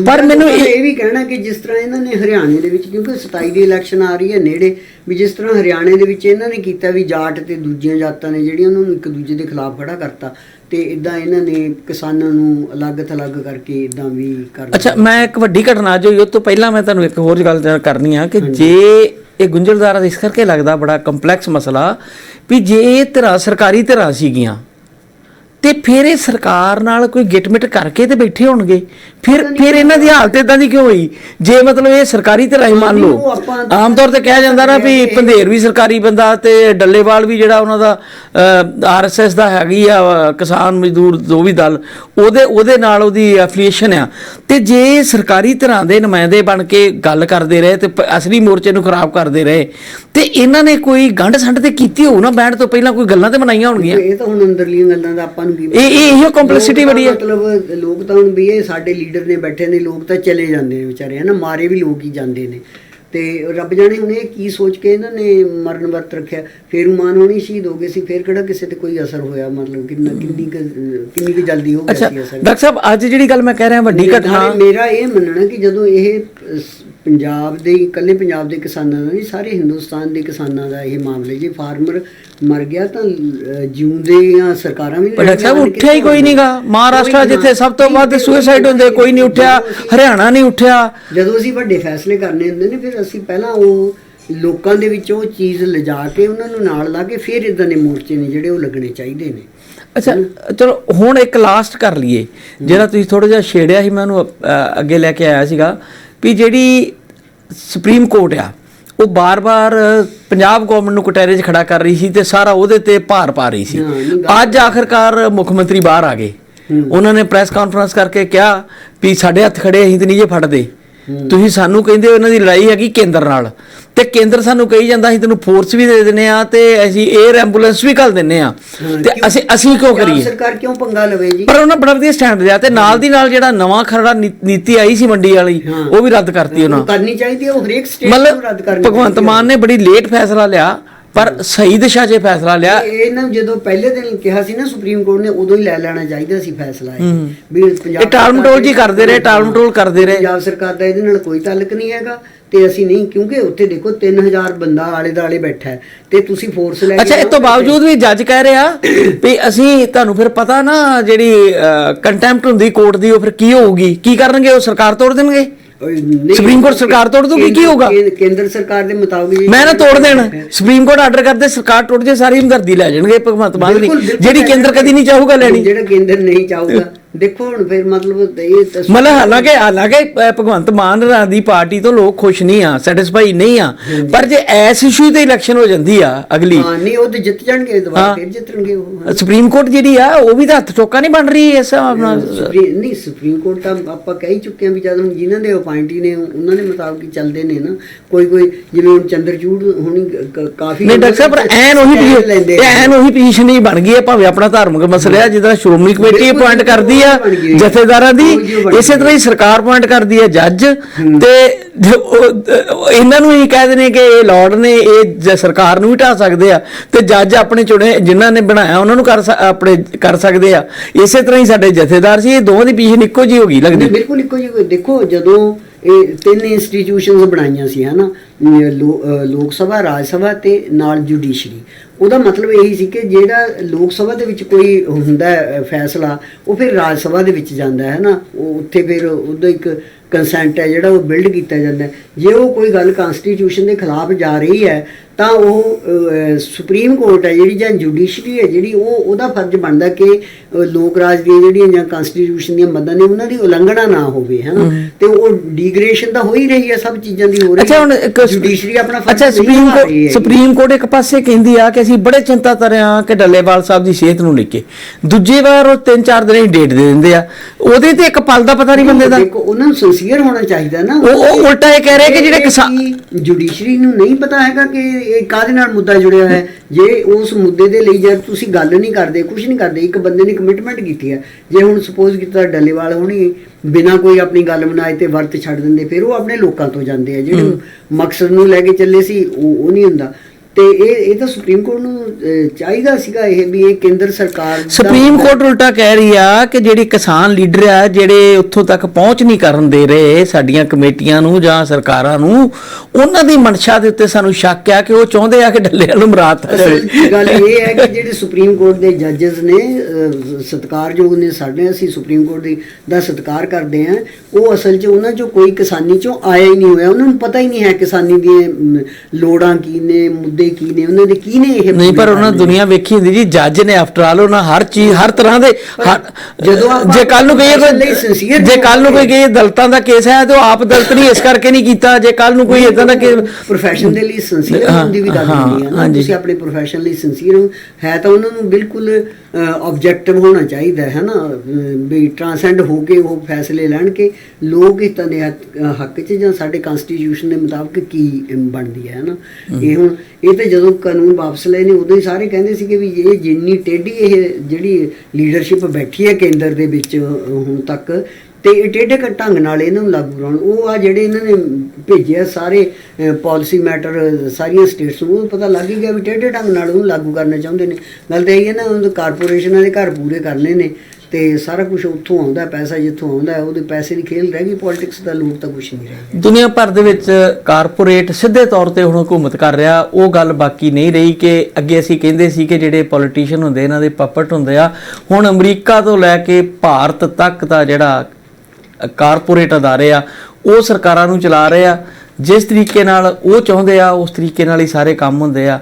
ਪਰ ਮੈਨੂੰ ਇਹ ਵੀ ਕਹਿਣਾ ਕਿ ਜਿਸ ਤਰ੍ਹਾਂ ਇਹਨਾਂ ਨੇ ਹਰਿਆਣੇ ਦੇ ਵਿੱਚ ਕਿਉਂਕਿ 27 ਦੀ ਇਲੈਕਸ਼ਨ ਆ ਰਹੀ ਹੈ ਨੇੜੇ ਵੀ ਜਿਸ ਤਰ੍ਹਾਂ ਹਰਿਆਣੇ ਦੇ ਵਿੱਚ ਇਹਨਾਂ ਨੇ ਕੀਤਾ ਵੀ ਜਾਟ ਤੇ ਦੂਜੀਆਂ ਜਾਤਾਂ ਨੇ ਜਿਹੜੀਆਂ ਉਹਨਾਂ ਨੂੰ ਇੱਕ ਦੂਜੇ ਦੇ ਖਿਲਾਫ ਖੜਾ ਕਰਤਾ ਤੇ ਇਦਾਂ ਇਹਨਾਂ ਨੇ ਕਿਸਾਨਾਂ ਨੂੰ ਅਲੱਗ ਥਲੱਗ ਕਰਕੇ ਇਦਾਂ ਵੀ ਕਰ ਅੱਛਾ ਮੈਂ ਇੱਕ ਵੱਡੀ ਘਟਨਾ ਜੋ ਉਹ ਤੋਂ ਪਹਿਲਾਂ ਮੈਂ ਤੁਹਾਨੂੰ ਇੱਕ ਹੋਰ ਗੱਲ ਕਰਨੀ ਆ ਕਿ ਜੇ ਇਹ ਗੁੰਝਲਦਾਰ ਇਸ ਕਰਕੇ ਲੱਗਦਾ ਬੜਾ ਕੰਪਲੈਕਸ ਮਸਲਾ ਵੀ ਜੇ ਇਹ ਧਿਰਾਂ ਸਰਕਾਰੀ ਧਿਰਾਂ ਸੀਗੀਆਂ ਤੇ ਫਿਰ ਇਹ ਸਰਕਾਰ ਨਾਲ ਕੋਈ ਗਿਟਮਿਟ ਕਰਕੇ ਤੇ ਬੈਠੇ ਹੋਣਗੇ। ਫਿਰ ਫਿਰ ਇਹਨਾਂ ਦੀ ਹਾਲਤ ਇਦਾਂ ਦੀ ਕਿਉਂ ਹੋਈ? ਜੇ ਮਤਲਬ ਇਹ ਸਰਕਾਰੀ ਧਿਰਾਂ ਹੀ ਮੰਨ ਲਓ ਆਮ ਤੌਰ ਤੇ ਕਿਹਾ ਜਾਂਦਾ ਨਾ ਵੀ ਪੰਧੇਰ ਵੀ ਸਰਕਾਰੀ ਬੰਦਾ ਤੇ ਡੱਲੇਵਾਲ ਵੀ ਜਿਹੜਾ ਉਹਨਾਂ ਦਾ ਆਰਐਸਐਸ ਦਾ ਹੈਗੀ ਆ ਕਿਸਾਨ ਮਜ਼ਦੂਰ ਜੋ ਵੀ ਦਲ ਉਹਦੇ ਉਹਦੇ ਨਾਲ ਉਹਦੀ ਐਫੀਲੀਏਸ਼ਨ ਆ। ਤੇ ਜੇ ਸਰਕਾਰੀ ਧਿਰਾਂ ਦੇ ਨੁਮਾਇੰਦੇ ਬਣ ਕੇ ਗੱਲ ਕਰਦੇ ਰਹੇ ਤੇ ਅਸਲੀ ਮੋਰਚੇ ਨੂੰ ਖਰਾਬ ਕਰਦੇ ਰਹੇ ਤੇ ਇਹਨਾਂ ਨੇ ਕੋਈ ਗੰਢ ਸੰਡ ਤੇ ਕੀਤੀ ਹੋਊ ਨਾ ਬੈਠ ਤੋਂ ਪਹਿਲਾਂ ਕੋਈ ਗੱਲਾਂ ਤੇ ਬਣਾਈਆਂ ਹੋਣਗੀਆਂ? ਇਹ ਤਾਂ ਹੁਣ ਅੰਦਰਲੀਆਂ ਗੱਲਾਂ ਦਾ ਆਪਾਂ ਕੀ ਇਹ ਇਹ ਇਹੋ ਕੰਪਲੈਕਸਿਟੀ ਬੜੀ ਹੈ। ਮਤਲਬ ਲੋਕ ਤਾਂ ਹੁਣ ਵੀ ਇਹ ਸਾਡੇ ਲੀਡਰ ਨੇ ਬੈਠੇ ਨੇ ਲੋਕ ਤਾਂ ਚਲੇ ਜਾਂਦੇ ਨੇ ਵਿਚਾਰੇ ਹਨਾ? ਮਾਰੇ ਵੀ ਲੋਕ ਹੀ ਜਾਂਦੇ ਨੇ। ਤੇ ਰੱਬ ਜਾਣੇ ਹੁਣ ਇਹ ਕੀ ਸੋਚ ਕੇ ਇਹਨਾਂ ਨੇ ਮਰਨ ਵਰਤ ਰੱਖਿਆ? ਫੇਰ ਉਮਾਨ ਹੋਣੀ ਸ਼ਹੀਦ ਹੋ ਗਏ ਸੀ ਫੇਰ ਕਿਹੜਾ ਕਿਸੇ ਤੇ ਕੋਈ ਅਸਰ ਹੋਇਆ? ਮਤਲਬ ਕਿੰਨਾ ਕਿੰਨੀ ਕੁ ਕਿੰਨੀ ਕੁ ਜਲਦੀ ਹੋ ਗਿਆ ਅੱਛਾ ਸੀ ਅਸਰ? ਡਾਕਟਰ ਸਾਹਿਬ ਅੱਜ ਜਿਹੜੀ ਗੱਲ ਮੈਂ ਕਹਿ ਰਿਹਾ ਵੱਡੀ ਨਾਲੇ ਘਟਨਾ ਮੇਰਾ ਇਹ ਮੰਨਣਾ ਕਿ ਜਦੋਂ ਇਹ ਅਹ, ਸ- ਪੰਜਾਬ ਦੇ ਇਕੱਲੇ ਪੰਜਾਬ ਦੇ ਕਿਸਾਨਾਂ ਦਾ ਨਹੀਂ ਸਾਰੇ ਹਿੰਦੁਸਤਾਨ ਦੇ ਕਿਸਾਨਾਂ ਦਾ ਇਹ ਮਾਮਲੇ ਜੇ ਫਾਰਮਰ ਮਰ ਗਿਆ ਤਾਂ ਜਿਉਂਦੇ ਜਾਂ ਸਰਕਾਰਾਂ ਵੀ ਪਰ ਸਾਹਿਬ ਉੱਠਿਆ ਹੀ ਕੋਈ ਨਹੀਂਗਾ ਮਹਾਰਾਸ਼ਟਰ ਜਿੱਥੇ ਸਭ ਤੋਂ ਵੱਧ ਸੁਸਾਈਡ ਹੁੰਦੇ ਕੋਈ ਨਹੀਂ ਉੱਠਿਆ ਹਰਿਆਣਾ ਨਹੀਂ ਉੱਠਿਆ। ਜਦੋਂ ਅਸੀਂ ਵੱਡੇ ਫੈਸਲੇ ਕਰਨੇ ਹੁੰਦੇ ਨੇ ਫਿਰ ਅਸੀਂ ਪਹਿਲਾਂ ਉਹ ਲੋਕਾਂ ਦੇ ਵਿੱਚ ਉਹ ਚੀਜ਼ ਲਿਜਾ ਕੇ ਉਹਨਾਂ ਨੂੰ ਨਾਲ ਲਾ ਕੇ ਫਿਰ ਇਦਾਂ ਦੇ ਮੋਰਚੇ ਨੇ ਜਿਹੜੇ ਉਹ ਲੱਗਣੇ ਚਾਹੀਦੇ ਨੇ। ਅੱਛਾ ਚਲੋ ਹੁਣ ਇੱਕ ਲਾਸਟ ਕਰ ਲਈਏ। ਜਿਹੜਾ ਤੁਸੀਂ ਥੋੜਾ ਜਿਹਾ ਛੇੜਿਆ ਸੀ ਮੈਂ ਉਹਨੂੰ ਅੱਗੇ ਲੈ ਕੇ ਆਇਆ ਸੀਗਾ। ਵੀ ਜਿਹੜੀ ਸੁਪਰੀਮ ਕੋਰਟ ਆ ਉਹ ਬਾਰ-ਬਾਰ ਪੰਜਾਬ ਗਵਰਨਮੈਂਟ ਨੂੰ ਕਟਹਿਰੇ 'ਚ ਖੜਾ ਕਰ ਰਹੀ ਸੀ ਤੇ ਸਾਰਾ ਉਹਦੇ ਤੇ ਭਾਰ ਪਾ ਰਹੀ ਸੀ। ਅੱਜ ਆਖਰਕਾਰ ਮੁੱਖ ਮੰਤਰੀ ਬਾਹਰ ਆ ਗਏ। ਉਹਨਾਂ ਨੇ ਪ੍ਰੈਸ ਕਾਨਫਰੰਸ ਕਰਕੇ ਕਿਹਾ ਵੀ ਸਾਡੇ ਹੱਥ ਖੜੇ ਅਸੀਂ ਤੇ ਨਹੀਂ ਜੇ ਫੜਦੇ। ਤੁਸੀਂ ਸਾਨੂੰ ਕਹਿੰਦੇ ਹੋ ਇਹਨਾਂ ਦੀ ਲੜਾਈ ਹੈਗੀ ਕੇਂਦਰ ਨਾਲ। ਤੇ ਕੇਂਦਰ ਸਾਨੂੰ ਕਹੀ ਜਾਂਦਾ ਅਸੀਂ ਤੈਨੂੰ ਫੋਰਸ ਵੀ ਦੇ ਦਿੰਨੇ ਆ ਤੇ ਅਸੀਂ 에ਅਰ ਐਂਬੂਲੈਂਸ ਵੀ ਘੱਲ ਦਿੰਨੇ ਆ ਤੇ ਅਸੀਂ ਅਸੀਂ ਕਿਉਂ ਕਰੀਏ? ਸਰਕਾਰ ਕਿਉਂ ਪੰਗਾ ਲਵੇ ਜੀ? ਪਰ ਉਹਨਾਂ ਬੜਾ ਵਧੀਆ ਸਟੈਂਡ ਲਿਆ ਤੇ ਨਾਲ ਦੀ ਨਾਲ ਜਿਹੜਾ ਨਵਾਂ ਖਰੜਾ ਨੀਤੀ ਆਈ ਸੀ ਮੰਡੀ ਵਾਲੀ। ਉਹ ਵੀ ਰੱਦ ਕਰਤੀ ਉਹਨਾਂ। ਉਹ ਕਰਨੀ ਚਾਹੀਦੀ ਹੈ ਉਹ ਹਰੇਕ ਸਟੇਟ ਨੂੰ ਰੱਦ ਮਤਲਬ ਕਰਨੀ ਭਗਵੰਤ। ਮਾਨ ਨੇ ਬੜੀ ਲੇਟ ਫੈਸਲਾ ਲਿਆ। ਪਰ ਸਹੀ ਦਿਸ਼ਾ 'ਚ ਫੈਸਲਾ ਲਿਆ। ਇਹ ਇਹਨਾਂ ਨੂੰ ਜਦੋਂ ਪਹਿਲੇ ਦਿਨ ਕਿਹਾ ਸੀ ਨਾ ਸੁਪਰੀਮ ਕੋਰਟ ਨੇ ਉਦੋਂ ਹੀ ਲੈ ਲੈਣਾ ਚਾਹੀਦਾ ਸੀ ਫੈਸਲਾ ਇਹ। ਵੀ ਪੰਜਾਬ ਇਹ ਟਾਲ ਮਟੋਲ ਜੀ ਕਰਦੇ ਰਹੇ, ਟਾਲ ਮਟੋਲ ਕਰਦੇ ਰਹੇ। ਪੰਜਾਬ ਸਰਕਾਰ ਦਾ ਇਹਦੇ ਨਾਲ ਕੋਈ ਤਾਲੁਕ ਨਹੀਂ ਹੈਗਾ। ਤੇ ਅਸੀਂ ਨਹੀਂ ਕਿਉਂਕਿ ਉੱਥੇ ਦੇਖੋ 3000 ਬੰਦਾ ਆਲੇ ਦਾਲੇ ਬੈਠਾ ਹੈ। ਤੇ ਤੁਸੀਂ ਫੋਰਸ ਲੈ ਕੇ ਅੱਛਾ ਇਸ ਤੋਂ ਬਾਵਜੂਦ ਵੀ ਜੱਜ ਕਹਿ ਰਿਹਾ ਵੀ ਅਸੀਂ ਤੁਹਾਨੂੰ ਫਿਰ ਪਤਾ ਨਾ ਜਿਹੜੀ ਕੰਟੈਂਪਟ ਹੁੰਦੀ ਕੋਰਟ ਦੀ ਉਹ ਫਿਰ ਕੀ ਹੋਊਗੀ? ਕੀ ਕਰਨਗੇ? ਉਹ ਸਰਕਾਰ ਤੋੜ ਦੇਣਗੇ? ਸੁਪਰੀਮ ਕੋਰਟ ਸਰਕਾਰ ਤੋੜ ਦੂਗੀ, ਕੀ ਹੋਊਗਾ? ਕੇਂਦਰ- ਸਰਕਾਰ ਦੇ ਮੁਤਾਬਿਕ ਮੈਂ ਨਾ ਤੋੜ ਦੇਣ। ਸੁਪਰੀਮ ਕੋਰਟ ਆਰਡਰ ਕਰਦੇ ਸਰਕਾਰ ਟੁੱਟ ਜੇ ਸਾਰੀ ਹਮਦਰਦੀ ਲੈ ਜਾਣਗੇ ਭਗਵੰਤ ਮਾਨ ਦੀ। ਜਿਹੜੀ ਕੇਂਦਰ ਕਦੀ ਨਹੀਂ ਚਾਹੂਗਾ ਲੈਣੀ। ਜਿਹੜਾ ਕੇਂਦਰ ਨਹੀਂ ਚਾਹੂਗਾ। ਦੇਖੋ ਹੁਣ ਫਿਰ ਮਤਲਬ ਇਹ ਮਤਲਬ ਹਾਲਾਂਕਿ ਹਾਲਾਂਕਿ ਭਗਵੰਤ ਮਾਨ ਰਾਂ ਦੀ ਪਾਰਟੀ ਤੋਂ ਲੋਕ ਖੁਸ਼ ਨਹੀਂ ਆ ਸੈਟੀਸਫਾਈ ਨਹੀਂ ਆ। ਪਰ ਜੇ ਐਸ ਇਸ਼ੂ ਤੇ ਇਲੈਕਸ਼ਨ ਹੋ ਜਾਂਦੀ ਆ ਅਗਲੀ। ਹਾਂ ਨਹੀਂ ਉਹ ਤੇ ਜਿੱਤ ਜਾਣਗੇ ਦੁਬਾਰਾ ਹਾਂ। ਫਿਰ ਜਿੱਤਣਗੇ ਉਹ ਸੁਪਰੀਮ ਕੋਰਟ ਜਿਹੜੀ ਆ ਉਹ ਵੀ ਤਾਂ ਹੱਥ ਚੋਕਾ ਨਹੀਂ ਬਣ ਰਹੀ ਇਸ ਸੁਪਰੀਮ ਨਹੀਂ ਸੁਪਰੀਮ ਕੋਰਟ ਤਾਂ ਆਪਾਂ ਕਹਿ ਹੀ ਚੁੱਕੇ ਹਾਂ ਵੀ ਜਦ ਹੁਣ ਜਿਨ੍ਹਾਂ ਦੇ ਅਪਾਇੰਟੀ ਨੇ ਉਹਨਾਂ ਦੇ ਮੁਤਾਬਕ ਹੀ ਚੱਲਦੇ ਨੇ ਨਾ। ਕੋਈ ਕੋਈ ਜਿਵੇਂ ਹੁਣ ਚੰਦਰਚੂੜ ਹੁਣੀ ਕ- ਕਾਫੀ ਨਹੀਂ ਡਾਕਟਰ ਸਾਹਿਬ ਪਰ ਐਨ ਉਹੀ stand ਲੈਂਦੇ। ਐਨ ਉਹੀ ਪੋਜੀਸ਼ਨ ਹੀ ਬਣ ਗਈ ਹੈ ਭਾਵੇਂ ਆਪਣਾ ਧਾਰਮਿਕ ਮਸਲਾ ਹੈ ਜਿਹਦਾ ਸ਼੍ਰੋਮਣੀ ਕਮੇਟੀ ਬਿਲਕੁਲ, ਅਪਾਇੰਟ ਕਰਦੀ ਆ ਗਈ ਹੈ। ਜਥੇਦਾਰਾਂ ਦੀ ਇਸੇ ਤਰ੍ਹਾਂ ਹੀ ਸਰਕਾਰ ਅਪਾਇੰਟ ਕਰਦੀ ਹੈ ਜੱਜ ਤੇ ਜੋ ਇਹਨਾਂ ਨੂੰ ਹੀ ਕਹਿ ਦਿੰਦੇ ਕਿ ਇਹ ਲਾਰਡ ਨੇ ਇਹ ਜ- ਸਰਕਾਰ ਨੂੰ ਵੀ ਢਾ ਸਕਦੇ ਆ ਤੇ ਜੱਜ ਆਪਣੇ ਚੁਣੇ ਜਿਨ੍ਹਾਂ ਨੇ ਬਣਾਇਆ ਉਹਨਾਂ ਨੂੰ ਕਰ ਆਪਣੇ ਕਰ ਸਕਦੇ ਆ। ਇਸੇ ਤਰ੍ਹਾਂ ਹੀ ਸਾਡੇ ਜਥੇਦਾਰ ਸੀ ਇਹ ਦੋਵਾਂ ਦੀ ਪੋਜੀਸ਼ਨ ਇੱਕੋ ਜੀ ਹੋ ਗਈ ਲੱਗਦੀ। ਬਿਲਕੁਲ ਇੱਕੋ ਜਿਹੀ ਦੇਖੋ ਜਦੋਂ ਇਹ ਤਿੰਨ ਇੰਸਟੀਟਿਊਸ਼ਨਸ ਬਣਾਈਆਂ ਸੀ ਹਨਾ? ਲੋਕ ਸਭਾ, ਰਾਜ ਸਭਾ ਤੇ ਨਾਲ ਜੁਡੀਸ਼ਰੀ। ਉਹਦਾ ਮਤਲਬ ਇਹੀ ਸੀ ਕਿ ਜਿਹੜਾ ਲੋਕ ਸਭਾ ਦੇ ਵਿੱਚ ਕੋਈ ਹੁੰਦਾ ਫੈਸਲਾ, ਉਹ ਫਿਰ ਰਾਜ ਸਭਾ ਦੇ ਵਿੱਚ ਜਾਂਦਾ ਹੈ ਨਾ। ਉਹ ਉੱਥੇ ਫਿਰ ਉਹਦਾ ਇੱਕ ਕੰਸੈਂਟ ਹੈ, ਜਿਹੜਾ ਉਹ ਬਿਲਡ ਕੀਤਾ ਜਾਂਦਾ ਜੇ ਉਹ ਕੋਈ ਗੱਲ ਕਨਸਟੀਟਿਊਸ਼ਨ ਦੇ ਖਿਲਾਫ ਜਾ ਰਹੀ ਹੈ ਤਾਂ ਉਹ ਸੁਪਰੀਮ ਕੋਰਟ ਹੈ ਜਿਹੜੀ ਜਾਂ ਜੁਡੀਸ਼ਰੀ ਹੈ ਜਿਹੜੀ ਉਹ ਉਹਦਾ ਫਰਜ਼ ਬਣਦਾ ਕਿ ਲੋਕ ਰਾਜ ਦੀਆਂ ਜਿਹੜੀਆਂ ਜਾਂ ਕਨਸਟੀਟਿਊਸ਼ਨ ਦੀਆਂ ਮੱਦਾਂ ਨੇ ਉਹਨਾਂ ਦੀ ਉਲੰਘਣਾ ਨਾ ਹੋਵੇ ਹੈਨਾ ਤੇ ਉਹ ਡੀਗ੍ਰੇਸ਼ਨ ਤਾਂ ਹੋ ਹੀ ਰਹੀ ਹੈ ਸਭ ਚੀਜ਼ਾਂ ਦੀ ਹੋ ਰਹੀ ਅੱਛਾ ਹੁਣ ਜੁਡੀਸ਼ਰੀ ਆਪਣਾ ਫਰਜ਼ ਅੱਛਾ ਸੁਪਰੀਮ ਕੋਰਟ। ਸੁਪਰੀਮ ਕੋਰਟ ਇੱਕ ਪਾਸੇ ਕਹਿੰਦੀ ਆ ਕਿ ਅਸੀਂ ਬੜੇ ਚਿੰਤਾਤ ਹਾਂ ਕਿ ਡੱਲੇਵਾਲ ਸਾਹਿਬ ਦੀ ਸਿਹਤ ਨੂੰ ਲੈ ਕੇ। ਦੂਜੀ ਵਾਰ ਉਹ 3-4 ਦਿਨ ਹੀ ਡੇਟ ਦੇ ਦਿੰਦੇ ਆ। ਉਹਦੇ ਤੇ ਇੱਕ ਪਲ ਦਾ ਪਤਾ ਨਹੀਂ ਬੰਦੇ ਦਾ। ਦੇਖੋ ਉਹਨਾਂ ਨੂੰ ਸਿੰਸੀਅਰ ਹੋਣਾ ਚਾਹੀਦਾ ਨਾ। ਉਹ ਉਹ ਉਲਟਾ ਇਹ ਕਹਿ ਰਹੇ ਕਿ ਜਿਹੜੇ ਕਿਸਾਨ ਜੁਡੀਸ਼ਰੀ ਨੂੰ ਨਹੀਂ ਪਤਾ ਹੈਗਾ ਕਿ ਇਹ ਕਾਹਦੇ ਨਾਲ ਮੁੱਦਾ ਜੁੜਿਆ ਹੈ? ਜੇ ਉਸ ਮੁੱਦੇ ਦੇ ਲਈ ਜਦ ਤੁਸੀਂ ਗੱਲ ਨਹੀਂ ਕਰਦੇ ਕੁਝ ਨਹੀਂ ਕਰਦੇ ਇੱਕ ਬੰਦੇ ਨੇ ਕਮਿਟਮੈਂਟ ਕੀਤੀ ਹੈ। ਜੇ ਹੁਣ ਸਪੋਜ਼ ਕੀਤਾ ਡੱਲੇਵਾਲ ਹੋਣੀ ਬਿਨਾ ਕੋਈ ਆਪਣੀ ਗੱਲ ਬਣਾਏ ਤੇ ਵਰਤ ਛੱਡ ਦਿੰਦੇ ਫਿਰ ਉਹ ਆਪਣੇ ਲੋਕਾਂ ਤੋਂ ਜਾਂਦੇ ਆ। ਜਿਹੜੇ ਮਕਸਦ ਨੂੰ ਲੈ ਕੇ ਚੱਲੇ ਸੀ ਉਹ ਉਹ ਨਹੀਂ ਹੁੰਦਾ। ਤੇ ਇਹ ਇਹ ਤਾਂ ਸੁਪਰੀਮ ਕੋਰਟ ਨੂੰ ਚਾਹੀਦਾ ਸੀਗਾ ਇਹ ਵੀ ਇਹ ਕੇਂਦਰ ਸਰਕਾਰ ਸੁਪਰੀਮ ਕੋਰਟ ਉਲਟਾ ਕਹਿ ਰਹੀ ਆ ਕਿ ਜਿਹੜੀ ਕਿਸਾਨ ਲੀਡਰ ਆ ਜਿਹੜੇ ਉੱਥੋਂ ਤੱਕ ਪਹੁੰਚ ਨਹੀਂ ਕਰਨ ਦੇ ਰਹੇ ਸਾਡੀਆਂ ਕਮੇਟੀਆਂ ਨੂੰ ਜਾਂ ਸਰਕਾਰਾਂ ਨੂੰ ਉਹਨਾਂ ਦੀ ਮਨਸ਼ਾ ਦੇ ਉੱਤੇ ਸਾਨੂੰ ਸ਼ੱਕ ਆ ਕਿ ਉਹ ਚਾਹੁੰਦੇ ਆ ਕਿ ਡੱਲੇ ਵਾਲ ਨੂੰ ਮਰਾਤਾ ਜਾਵੇ। ਗੱਲ ਇਹ ਹੈ ਕਿ ਜਿਹੜੇ ਸੁਪਰੀਮ ਕੋਰਟ ਦੇ ਜੱਜਸ ਨੇ ਸਤਿਕਾਰਯੋਗ ਨੇ ਸਾਡੇ ਅਸੀਂ ਸੁਪਰੀਮ ਕੋਰਟ ਦੀ ਦਾ ਸਤਿਕਾਰ ਕਰਦੇ ਹਾਂ। ਉਹ ਅਸਲ 'ਚ ਉਹਨਾਂ 'ਚੋਂ ਕੋਈ ਕਿਸਾਨੀ 'ਚੋਂ ਆਇਆ ਹੀ ਨਹੀਂ ਹੋਇਆ। ਉਹਨਾਂ ਨੂੰ ਪਤਾ ਹੀ ਨਹੀਂ ਹੈ ਕਿਸਾਨੀ ਦੀਆਂ ਲੋੜਾਂ ਕੀ ਨੇ ਮੁੱਦੇ ਕੀ ਨੇ ਉਹਨਾਂ ਦੇ ਕੀ ਨੇ ਇਹ ਨਹੀਂ ਪਰ ਉਹਨਾਂ। ਦੁਨੀਆ ਵੇਖੀ ਹੁੰਦੀ ਜੀ ਜੱਜ ਨੇ ਆਫਟਰ ਆਲ ਉਹਨਾਂ ਹਰ ਚੀਜ਼ ਹਰ ਤਰ੍ਹਾਂ ਦੇ ਜਦੋਂ ਜੇ ਕੱਲ ਨੂੰ ਕਹੀਏ ਕੋਈ ਜੇ ਕੱਲ ਨੂੰ ਕੋਈ। ਕਹੀਏ ਦਲਤਾਂ ਦਾ ਕੇਸ ਹੈ ਤੇ ਆਪ ਦਲਤ ਨਹੀਂ ਇਸ ਕਰਕੇ ਨਹੀਂ ਕੀਤਾ ਜੇ ਕੱਲ ਨੂੰ ਕੋਈ ਇਦਾਂ ਦਾ ਕੇਸ ਪ੍ਰੋਫੈਸ਼ਨ ਦੇ ਲਈ ਸਿੰਸੀਅਰ ਹਾਂ, ਹੋਣ ਦੀ ਵੀ ਗੱਲ ਹਾਂ, ਹੁੰਦੀ। ਤੁਸੀਂ ਆਪਣੇ ਪ੍ਰੋਫੈਸ਼ਨ ਲਈ ਸਿੰਸੀਅਰ ਹੋ ਹੈ ਤਾਂ ਉਹਨਾਂ ਨੂੰ ਬਿਲਕੁਲ ਆਬਜੈਕਟਿਵ ਹੋਣਾ ਚਾਹੀਦਾ ਹੈ ਨਾ? ਵੀ ਟ੍ਰਾਂਸੈਂਡ ਹੋ ਕੇ ਉਹ ਫੈਸਲੇ ਲੈਣ ਕਿ ਲੋਕ ਹਿੱਤਾਂ ਦੇ ਹੱਕ 'ਚ ਜਾਂ ਸਾਡੇ ਕਨਸਟੀਟਿਊਸ਼ਨ ਦੇ ਮੁਤਾਬਕ ਕੀ ਬਣਦੀ ਹੈ ਨਾ? ਇਹ ਹੁਣ ਇਹ ਤਾਂ ਜਦੋਂ ਕਾਨੂੰਨ ਵਾਪਸ ਲਏ ਨੇ ਉਦੋਂ ਹੀ ਸਾਰੇ ਕਹਿੰਦੇ ਸੀ ਕਿ ਵੀ ਇਹ ਜਿੰਨੀ ਟੇਢੀ ਇਹ ਜਿਹੜੀ ਲੀਡਰਸ਼ਿਪ ਬੈਠੀ ਹੈ ਕੇਂਦਰ ਦੇ ਵਿੱਚ ਹੁਣ ਤੱਕ ਤੇ ਇਹ ਟੇਢੇ ਕ ਢੰਗ ਨਾਲ ਇਹਨਾਂ ਨੂੰ ਲਾਗੂ ਕਰਾਉਣ। ਉਹ ਆ ਜਿਹੜੇ ਇਹਨਾਂ ਨੇ ਭੇਜਿਆ ਸਾਰੇ ਪਾਲਿਸੀ ਮੈਟਰ ਸਾਰੀਆਂ ਸਟੇਟਸ ਨੂੰ ਉਹ ਪਤਾ ਲੱਗ ਹੀ ਗਿਆ ਵੀ ਟੇਢੇ ਢੰਗ ਨਾਲ ਉਹਨੂੰ ਲਾਗੂ ਕਰਨਾ ਚਾਹੁੰਦੇ ਨੇ। ਗੱਲ ਤਾਂ ਇਹ ਹੈ ਨਾ ਉਹ ਕਾਰਪੋਰੇਸ਼ਨਾਂ ਦੇ ਘਰ ਪੂਰੇ ਕਰਨੇ ਨੇ ਤੇ ਸਾਰਾ ਕੁਝ ਉੱਥੋਂ ਆਉਂਦਾ, ਪੈਸਾ ਜਿੱਥੋਂ ਆਉਂਦਾ, ਉਹਦੇ ਪੈਸੇ ਦੀ ਖੇਲ ਰਹਿ ਗਈ ਪੋਲਿਟਿਕਸ ਦਾ ਲੋਕ ਤਾਂ ਕੁਝ ਨਹੀਂ ਰਹਿ ਦੁਨੀਆ ਭਰ ਦੇ ਵਿੱਚ ਕਾਰਪੋਰੇਟ ਸਿੱਧੇ ਤੌਰ ਤੇ ਹੁਣ ਹਕੂਮਤ ਕਰ ਰਿਹਾ, ਉਹ ਗੱਲ ਬਾਕੀ ਨਹੀਂ ਰਹੀ ਕਿ ਅੱਗੇ ਅਸੀਂ ਕਹਿੰਦੇ ਸੀ ਕਿ ਜਿਹੜੇ ਪੋਲੀਟੀਸ਼ੀਅਨ ਹੁੰਦੇ, ਇਹਨਾਂ ਦੇ ਪਪਟ ਹੁੰਦੇ ਆ, ਹੁਣ ਅਮਰੀਕਾ ਤੋਂ ਲੈ ਕੇ ਭਾਰਤ ਤੱਕ ਦਾ ਜਿਹੜਾ ਕਾਰਪੋਰੇਟ ਅਦਾਰੇ ਆ, ਉਹ ਸਰਕਾਰਾਂ ਨੂੰ ਚਲਾ ਰਹੇ ਆ। ਜਿਸ ਤਰੀਕੇ ਨਾਲ ਉਹ ਚਾਹੁੰਦੇ ਆ, ਉਸ ਤਰੀਕੇ ਨਾਲ ਹੀ ਸਾਰੇ ਕੰਮ ਹੁੰਦੇ ਆ।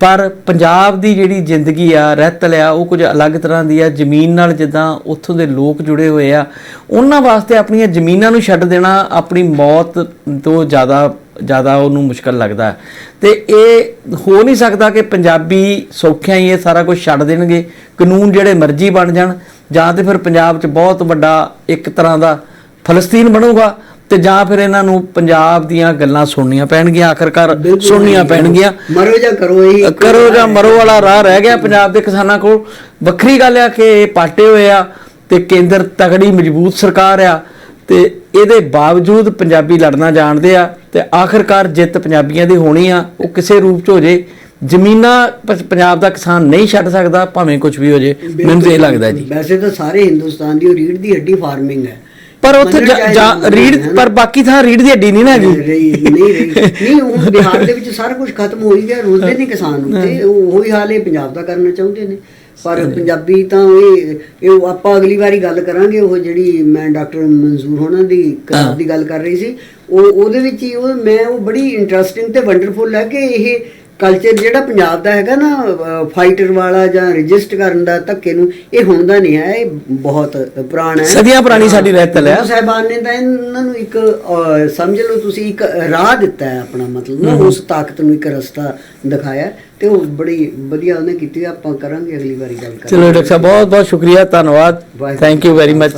ਪਰ ਪੰਜਾਬ ਦੀ ਜਿਹੜੀ ਜ਼ਿੰਦਗੀ ਆ ਰਹਿਤਲ ਆ, ਉਹ ਕੁਝ ਅਲੱਗ ਤਰ੍ਹਾਂ ਦੀ ਆ ਜ਼ਮੀਨ ਨਾਲ ਜਿੱਦਾਂ ਉੱਥੋਂ ਦੇ ਲੋਕ ਜੁੜੇ ਹੋਏ ਆ, ਉਹਨਾਂ ਵਾਸਤੇ ਆਪਣੀਆਂ ਜ਼ਮੀਨਾਂ ਨੂੰ ਛੱਡ ਦੇਣਾ ਆਪਣੀ ਮੌਤ ਤੋਂ ਜ਼ਿਆਦਾ ਜ਼ਿਆਦਾ ਉਹਨੂੰ ਮੁਸ਼ਕਲ ਲੱਗਦਾ ਹੈ। ਤੇ ਇਹ ਹੋ ਨਹੀਂ ਸਕਦਾ ਕਿ ਪੰਜਾਬੀ ਸੌਖਿਆਂ ਹੀ ਇਹ ਸਾਰਾ ਕੁਝ ਛੱਡ ਦੇਣਗੇ, ਕਾਨੂੰਨ ਜਿਹੜੇ ਮਰਜ਼ੀ ਬਣ ਜਾਣ, ਜਾਂ ਤੇ ਫਿਰ ਪੰਜਾਬ 'ਚ ਬਹੁਤ ਵੱਡਾ ਇੱਕ ਤਰ੍ਹਾਂ ਦਾ ਫਲਸਤੀਨ ਬਣੂਗਾ ਤੇ ਜਾਂ ਫਿਰ ਇਹਨਾਂ ਨੂੰ ਪੰਜਾਬ ਦੀਆਂ ਗੱਲਾਂ ਸੁਣਨੀਆਂ ਪੈਣਗੀਆਂ ਆਖਰਕਾਰ ਸੁਣਨੀਆਂ। ਪੈਣਗੀਆਂ। ਮਰੋ ਜਾਂ ਕਰੋ ਇਹ ਕਰੋ ਜਾਂ ਮਰੋ ਵਾਲਾ ਰਾਹ ਰਹਿ ਗਿਆ ਪੰਜਾਬ ਦੇ ਕਿਸਾਨਾਂ ਕੋਲ। ਵੱਖਰੀ ਗੱਲ ਆ ਕਿ ਇਹ ਪਾਟੇ ਹੋਏ ਆ ਤੇ ਕੇਂਦਰ ਤਗੜੀ ਮਜ਼ਬੂਤ ਸਰਕਾਰ ਆ ਤੇ ਇਹਦੇ ਬਾਵਜੂਦ ਪੰਜਾਬੀ ਲੜਨਾ ਜਾਣਦੇ ਆ ਤੇ ਆਖਰਕਾਰ ਜਿੱਤ ਪੰਜਾਬੀਆਂ ਦੀ ਹੋਣੀ ਆ ਉਹ ਕਿਸੇ ਰੂਪ ਚ ਹੋ ਜੇ। ਜ਼ਮੀਨਾਂ ਪੰਜਾਬ ਦਾ ਕਿਸਾਨ ਨਹੀਂ ਛੱਡ ਸਕਦਾ ਭਾਵੇਂ ਕੁਝ ਵੀ ਹੋ ਜੇ। ਮੈਨੂੰ ਤਾਂ ਇਹ ਲੱਗਦਾ ਜੀ। ਵੈਸੇ ਤਾਂ ਸਾਰੇ ਹਿੰਦੁਸਤਾਨ ਦੀ ਰੀੜ ਦੀ ਹੱਡੀ ਫਾਰਮਿੰਗ ਹੈ। ਪਰ ਉੱਥੇ ਮੰਨਣਾ ਜਾ- ਚਾਹੀਦਾ ਜਾ- ਹੈ ਰੀੜ ਨਾ। ਪਰ ਬਾਕੀ ਥਾਂ ਰੀੜ ਦੀ ਹੱਡੀ ਨਹੀਂ ਨਾ ਹੈਗੀ। ਰਹੀ ਨਹੀਂ ਰਹੀ। ਨਹੀਂ ਹੁਣ ਬਿਹਾਰ ਦੇ ਵਿੱਚ ਸਾਰਾ ਕੁਝ ਖਤਮ ਹੋ ਹੀ ਗਿਆ ਰੋਜ਼ਦੇ ਨੇ ਕਿਸਾਨ ਉੱਤੇ ਉਹ ਉਹੀ ਹਾਲ ਇਹ ਪੰਜਾਬ ਦਾ ਕਰਨਾ ਚਾਹੁੰਦੇ ਨੇ। ਪਰ ਪੰਜਾਬੀ ਤਾਂ ਇਹ ਇਹ ਆਪਾਂ ਅਗਲੀ ਵਾਰੀ ਗੱਲ ਕਰਾਂਗੇ ਉਹ ਜਿਹੜੀ ਮੈਂ ਡਾਕਟਰ ਮਨਜ਼ੂਰ ਹੋਣਾ ਦੀ ਕਿਤਾਬ ਦੀ ਗੱਲ ਕਰ ਰਹੀ ਸੀ ਉਹ ਉਹਦੇ ਵਿੱਚ ਹੀ ਉਹ ਮੈਂ ਉਹ ਬੜੀ ਇੰਟਰਸਟਿੰਗ ਤੇ ਵੰਡਰਫੁਲ ਹੈ ਕਿ ਇਹ ਕਲਚਰ ਜਿਹੜਾ ਪੰਜਾਬ ਦਾ ਹੈਗਾ ਨਾ ਫਾਈਟਰ ਵਾਲਾ ਜਾਂ ਰਜਿਸਟ ਕਰਨ ਦਾ ਧੱਕੇ ਨੂੰ ਇਹ ਹੁੰਦਾ ਨਹੀਂ ਹੈ ਇਹ ਬਹੁਤ ਪੁਰਾਣਾ ਹੈ। ਸਦੀਆਂ ਪੁਰਾਣੀ ਸਾਡੀ ਰਹਿਤਲ ਹੈ। ਸਾਹਿਬਾਨ ਨੇ ਤਾਂ ਇਹਨਾਂ ਨੂੰ ਇੱਕ ਸਮਝ ਲਓ ਤੁਸੀਂ ਇੱਕ ਰਾਹ ਦਿੱਤਾ ਹੈ ਆਪਣਾ ਮਤਲਬ ਨਾ ਉਸ ਤਾਕਤ ਨੂੰ ਇੱਕ ਰਸਤਾ ਦਿਖਾਇਆ ਤੇ ਉਹ ਬੜੀ ਵਧੀਆ ਉਹਨੇ ਕੀਤੀ ਆਪਾਂ ਕਰਾਂਗੇ ਅਗਲੀ ਵਾਰੀ ਗੱਲ ਕਰਾਂਗੇ ਚਲੋ ਡਾਕਟਰ ਸਾਹਿਬ ਬਹੁਤ ਬਹੁਤ ਸ਼ੁਕਰੀਆ ਧੰਨਵਾਦ। Thank you very much